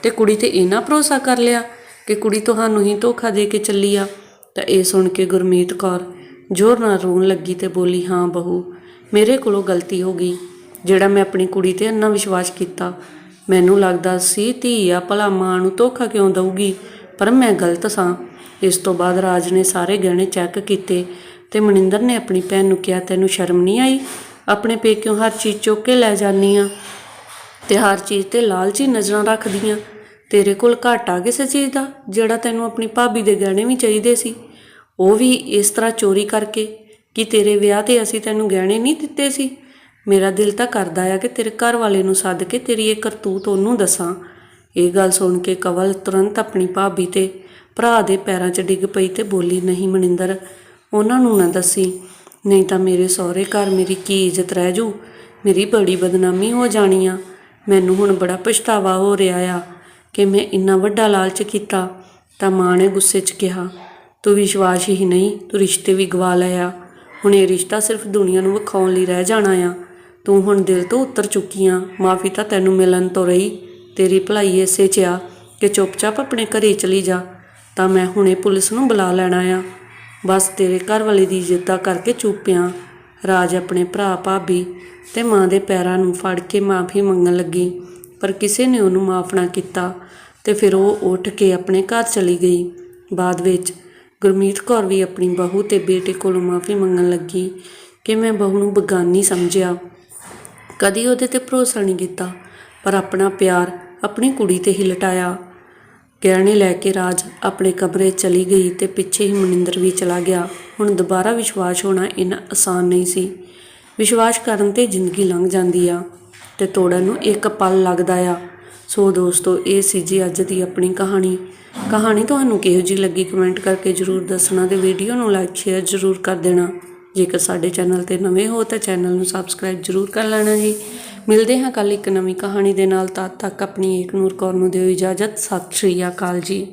ਤੇ ਕੁੜੀ ਤੇ ਇਹਨਾਂ ਭਰੋਸਾ ਕਰ ਲਿਆ ਕਿ ਕੁੜੀ ਤੁਹਾਨੂੰ ਹੀ ਧੋਖਾ ਦੇ ਕੇ ਚੱਲੀ ਆ। ਤਾਂ ਇਹ ਸੁਣ ਕੇ ਗੁਰਮੀਤ ਕੌਰ ਜ਼ੋਰ ਨਾਲ ਰੋਣ ਲੱਗੀ ਤੇ ਬੋਲੀ, ਹਾਂ ਬਹੂ, ਮੇਰੇ ਕੋਲੋਂ ਗਲਤੀ ਹੋ ਗਈ। ਜਿਹੜਾ ਮੈਂ ਆਪਣੀ ਕੁੜੀ ਤੇ ਇੰਨਾ ਵਿਸ਼ਵਾਸ ਕੀਤਾ ਮੈਨੂੰ ਲੱਗਦਾ ਸੀ ਧੀ ਆ ਭਲਾ ਮਾਂ ਨੂੰ ਧੋਖਾ ਕਿਉਂ ਦਊਗੀ, ਪਰ ਮੈਂ ਗਲਤ ਸਾਂ। ਇਸ ਤੋਂ ਬਾਅਦ ਰਾਜ ਨੇ ਸਾਰੇ ਗਹਿਣੇ ਚੈੱਕ ਕੀਤੇ ਤੇ ਮਨਿੰਦਰ ਨੇ ਆਪਣੀ ਭੈਣ ਨੂੰ ਕਿਹਾ, ਤੈਨੂੰ ਸ਼ਰਮ ਨਹੀਂ ਆਈ? ਆਪਣੇ ਪੇਕਿਓਂ ਹਰ ਚੀਜ਼ ਚੁੱਕ ਕੇ ਲੈ ਜਾਨੀ ਆ ਤੇ ਹਰ ਚੀਜ਼ ਤੇ ਲਾਲਚੀ ਨਜ਼ਰਾਂ ਰੱਖਦੀਆਂ ਤੇਰੇ ਕੋਲ ਘਾਟਾ ਕਿਸੇ ਚੀਜ਼ ਦਾ, ਜਿਹੜਾ ਤੈਨੂੰ ਆਪਣੀ ਭਾਬੀ ਦੇ ਗਹਿਣੇ ਵੀ ਚਾਹੀਦੇ ਸੀ? ਉਹ ਵੀ ਇਸ ਤਰ੍ਹਾਂ ਚੋਰੀ ਕਰਕੇ ਕਿ ਤੇਰੇ ਵਿਆਹ ਤੇ ਅਸੀਂ ਤੈਨੂੰ ਗਹਿਣੇ ਨਹੀਂ ਦਿੱਤੇ ਸੀ? ਮੇਰਾ ਦਿਲ ਤਾਂ ਕਰਦਾ ਆ ਕਿ ਤੇਰੇ ਘਰ ਵਾਲੇ ਨੂੰ ਸੱਦ ਕੇ ਤੇਰੀ ਇਹ ਕਰਤੂਤ ਉਹਨੂੰ ਦੱਸਾਂ। ਇਹ ਗੱਲ ਸੁਣ ਕੇ ਕਵਲ ਤੁਰੰਤ ਆਪਣੀ ਭਾਬੀ ਤੇ ਭਰਾ ਦੇ ਪੈਰਾਂ 'ਚ ਡਿੱਗ ਪਈ ਤੇ ਬੋਲੀ, ਨਹੀਂ ਮਨਿੰਦਰ, ਉਹਨਾਂ ਨੂੰ ਨਾ ਦੱਸੀ। ਨਹੀਂ ਤਾਂ ਮੇਰੇ ਸਹੁਰੇ ਘਰ ਮੇਰੀ ਕੀ ਇੱਜ਼ਤ ਰਹਿ ਜੂ? ਮੇਰੀ ਬੜੀ ਬਦਨਾਮੀ ਹੋ ਜਾਣੀ ਆ। ਮੈਨੂੰ ਹੁਣ ਬੜਾ ਪਛਤਾਵਾ ਹੋ ਰਿਹਾ ਆ ਕਿ ਮੈਂ ਇੰਨਾ ਵੱਡਾ ਲਾਲਚ ਕੀਤਾ। ਤਾਂ ਮਾਂ ਨੇ ਗੁੱਸੇ 'ਚ ਕਿਹਾ, ਤੂੰ ਵਿਸ਼ਵਾਸ ਹੀ ਨਹੀਂ, ਤੂੰ ਰਿਸ਼ਤੇ ਵੀ ਗਵਾ ਲਿਆ। ਹੁਣ ਇਹ ਰਿਸ਼ਤਾ ਸਿਰਫ ਦੁਨੀਆ ਨੂੰ ਵਿਖਾਉਣ ਲਈ ਰਹਿ ਜਾਣਾ ਆ। ਤੂੰ ਹੁਣ ਦਿਲ ਤੋਂ ਉਤਰ ਚੁੱਕੀ ਆ। ਮਾਫੀ ਤਾਂ ਤੈਨੂੰ ਮਿਲਣ ਤੋਂ ਰਹੀ। ਤੇਰੀ ਭਲਾਈ ਇਸੇ 'ਚ ਆ ਕਿ ਚੁੱਪਚਾਪ ਆਪਣੇ ਘਰੇ ਚਲੀ ਜਾ। ਤਾਂ ਮੈਂ ਹੁਣੇ ਪੁਲਿਸ ਨੂੰ ਬੁਲਾ ਲੈਣਾ ਆ। ਬਸ ਤੇਰੇ ਘਰ ਵਾਲੇ ਦੀ ਇੱਜ਼ਤ ਦਾ ਕਰਕੇ ਚੁੱਪਿਆ ਰਾਜ ਆਪਣੇ ਭਰਾ, ਭਾਬੀ ਤੇ ਮਾਂ ਦੇ ਪੈਰਾਂ ਨੂੰ ਫੜ ਕੇ ਮਾਫੀ ਮੰਗਣ ਲੱਗੀ। ਪਰ ਕਿਸੇ ਨੇ ਉਹਨੂੰ ਮਾਫ ਨਾ ਕੀਤਾ ਤੇ ਫਿਰ ਉਹ ਉੱਠ ਕੇ ਆਪਣੇ ਘਰ ਚਲੀ ਗਈ। ਬਾਅਦ ਵਿੱਚ ਗੁਰਮੀਤ ਕੌਰ ਵੀ ਆਪਣੀ ਬਹੂ ਤੇ ਬੇਟੇ ਕੋਲੋਂ ਮਾਫੀ ਮੰਗਣ ਲੱਗੀ ਕਿ ਮੈਂ ਬਹੂ ਨੂੰ ਬਗਾਨੀ ਸਮਝਿਆ। ਕਦੀ ਉਹਦੇ ਤੇ ਭਰੋਸਾ ਨਹੀਂ ਕੀਤਾ, ਪਰ ਆਪਣਾ ਪਿਆਰ ਆਪਣੀ ਕੁੜੀ ਤੇ ਹੀ ਲਟਾਇਆ। ਗਹਿਣੇ ਲੈ ਕੇ ਰਾਜ ਆਪਣੇ ਕਮਰੇ ਚਲੀ ਗਈ ਤੇ ਪਿੱਛੇ ਹੀ ਮਨਿੰਦਰ ਵੀ ਚਲਾ ਗਿਆ। ਹੁਣ ਦੁਬਾਰਾ ਵਿਸ਼ਵਾਸ ਹੋਣਾ ਇੰਨਾ ਆਸਾਨ ਨਹੀਂ ਸੀ। ਵਿਸ਼ਵਾਸ ਕਰਨ ਤੇ ਜ਼ਿੰਦਗੀ ਲੰਘ ਜਾਂਦੀ ਆ ਤੇ ਤੋੜਨ ਨੂੰ ਇੱਕ ਪਲ ਲੱਗਦਾ ਆ। ਸੋ ਦੋਸਤੋ, ਇਹ ਸੀ ਜੀ ਅੱਜ ਦੀ ਆਪਣੀ ਕਹਾਣੀ। ਕਹਾਣੀ ਤੁਹਾਨੂੰ ਕਿਹੋ ਜਿਹੀ ਲੱਗੀ ਕਮੈਂਟ ਕਰਕੇ ਜਰੂਰ ਦੱਸਣਾ ਤੇ ਵੀਡੀਓ ਨੂੰ ਲਾਈਕ, ਸ਼ੇਅਰ ਜਰੂਰ ਕਰ ਦੇਣਾ। ਜੇਕਰ ਸਾਡੇ ਚੈਨਲ ਤੇ ਨਵੇਂ ਹੋ ਤਾਂ ਚੈਨਲ ਨੂੰ ਸਬਸਕ੍ਰਾਈਬ ਜਰੂਰ ਕਰ ਲੈਣਾ ਜੀ। ਮਿਲਦੇ ਹਾਂ ਕੱਲ ਇੱਕ ਨਵੀਂ ਕਹਾਣੀ ਦੇ ਨਾਲ, ਤਦ ਤੱਕ ਆਪਣੀ ਏਕਨੂਰ ਕੌਰ ਨੂੰ ਦਿਓ ਇਜਾਜ਼ਤ। ਸਤਿ ਸ਼੍ਰੀ ਅਕਾਲ ਜੀ।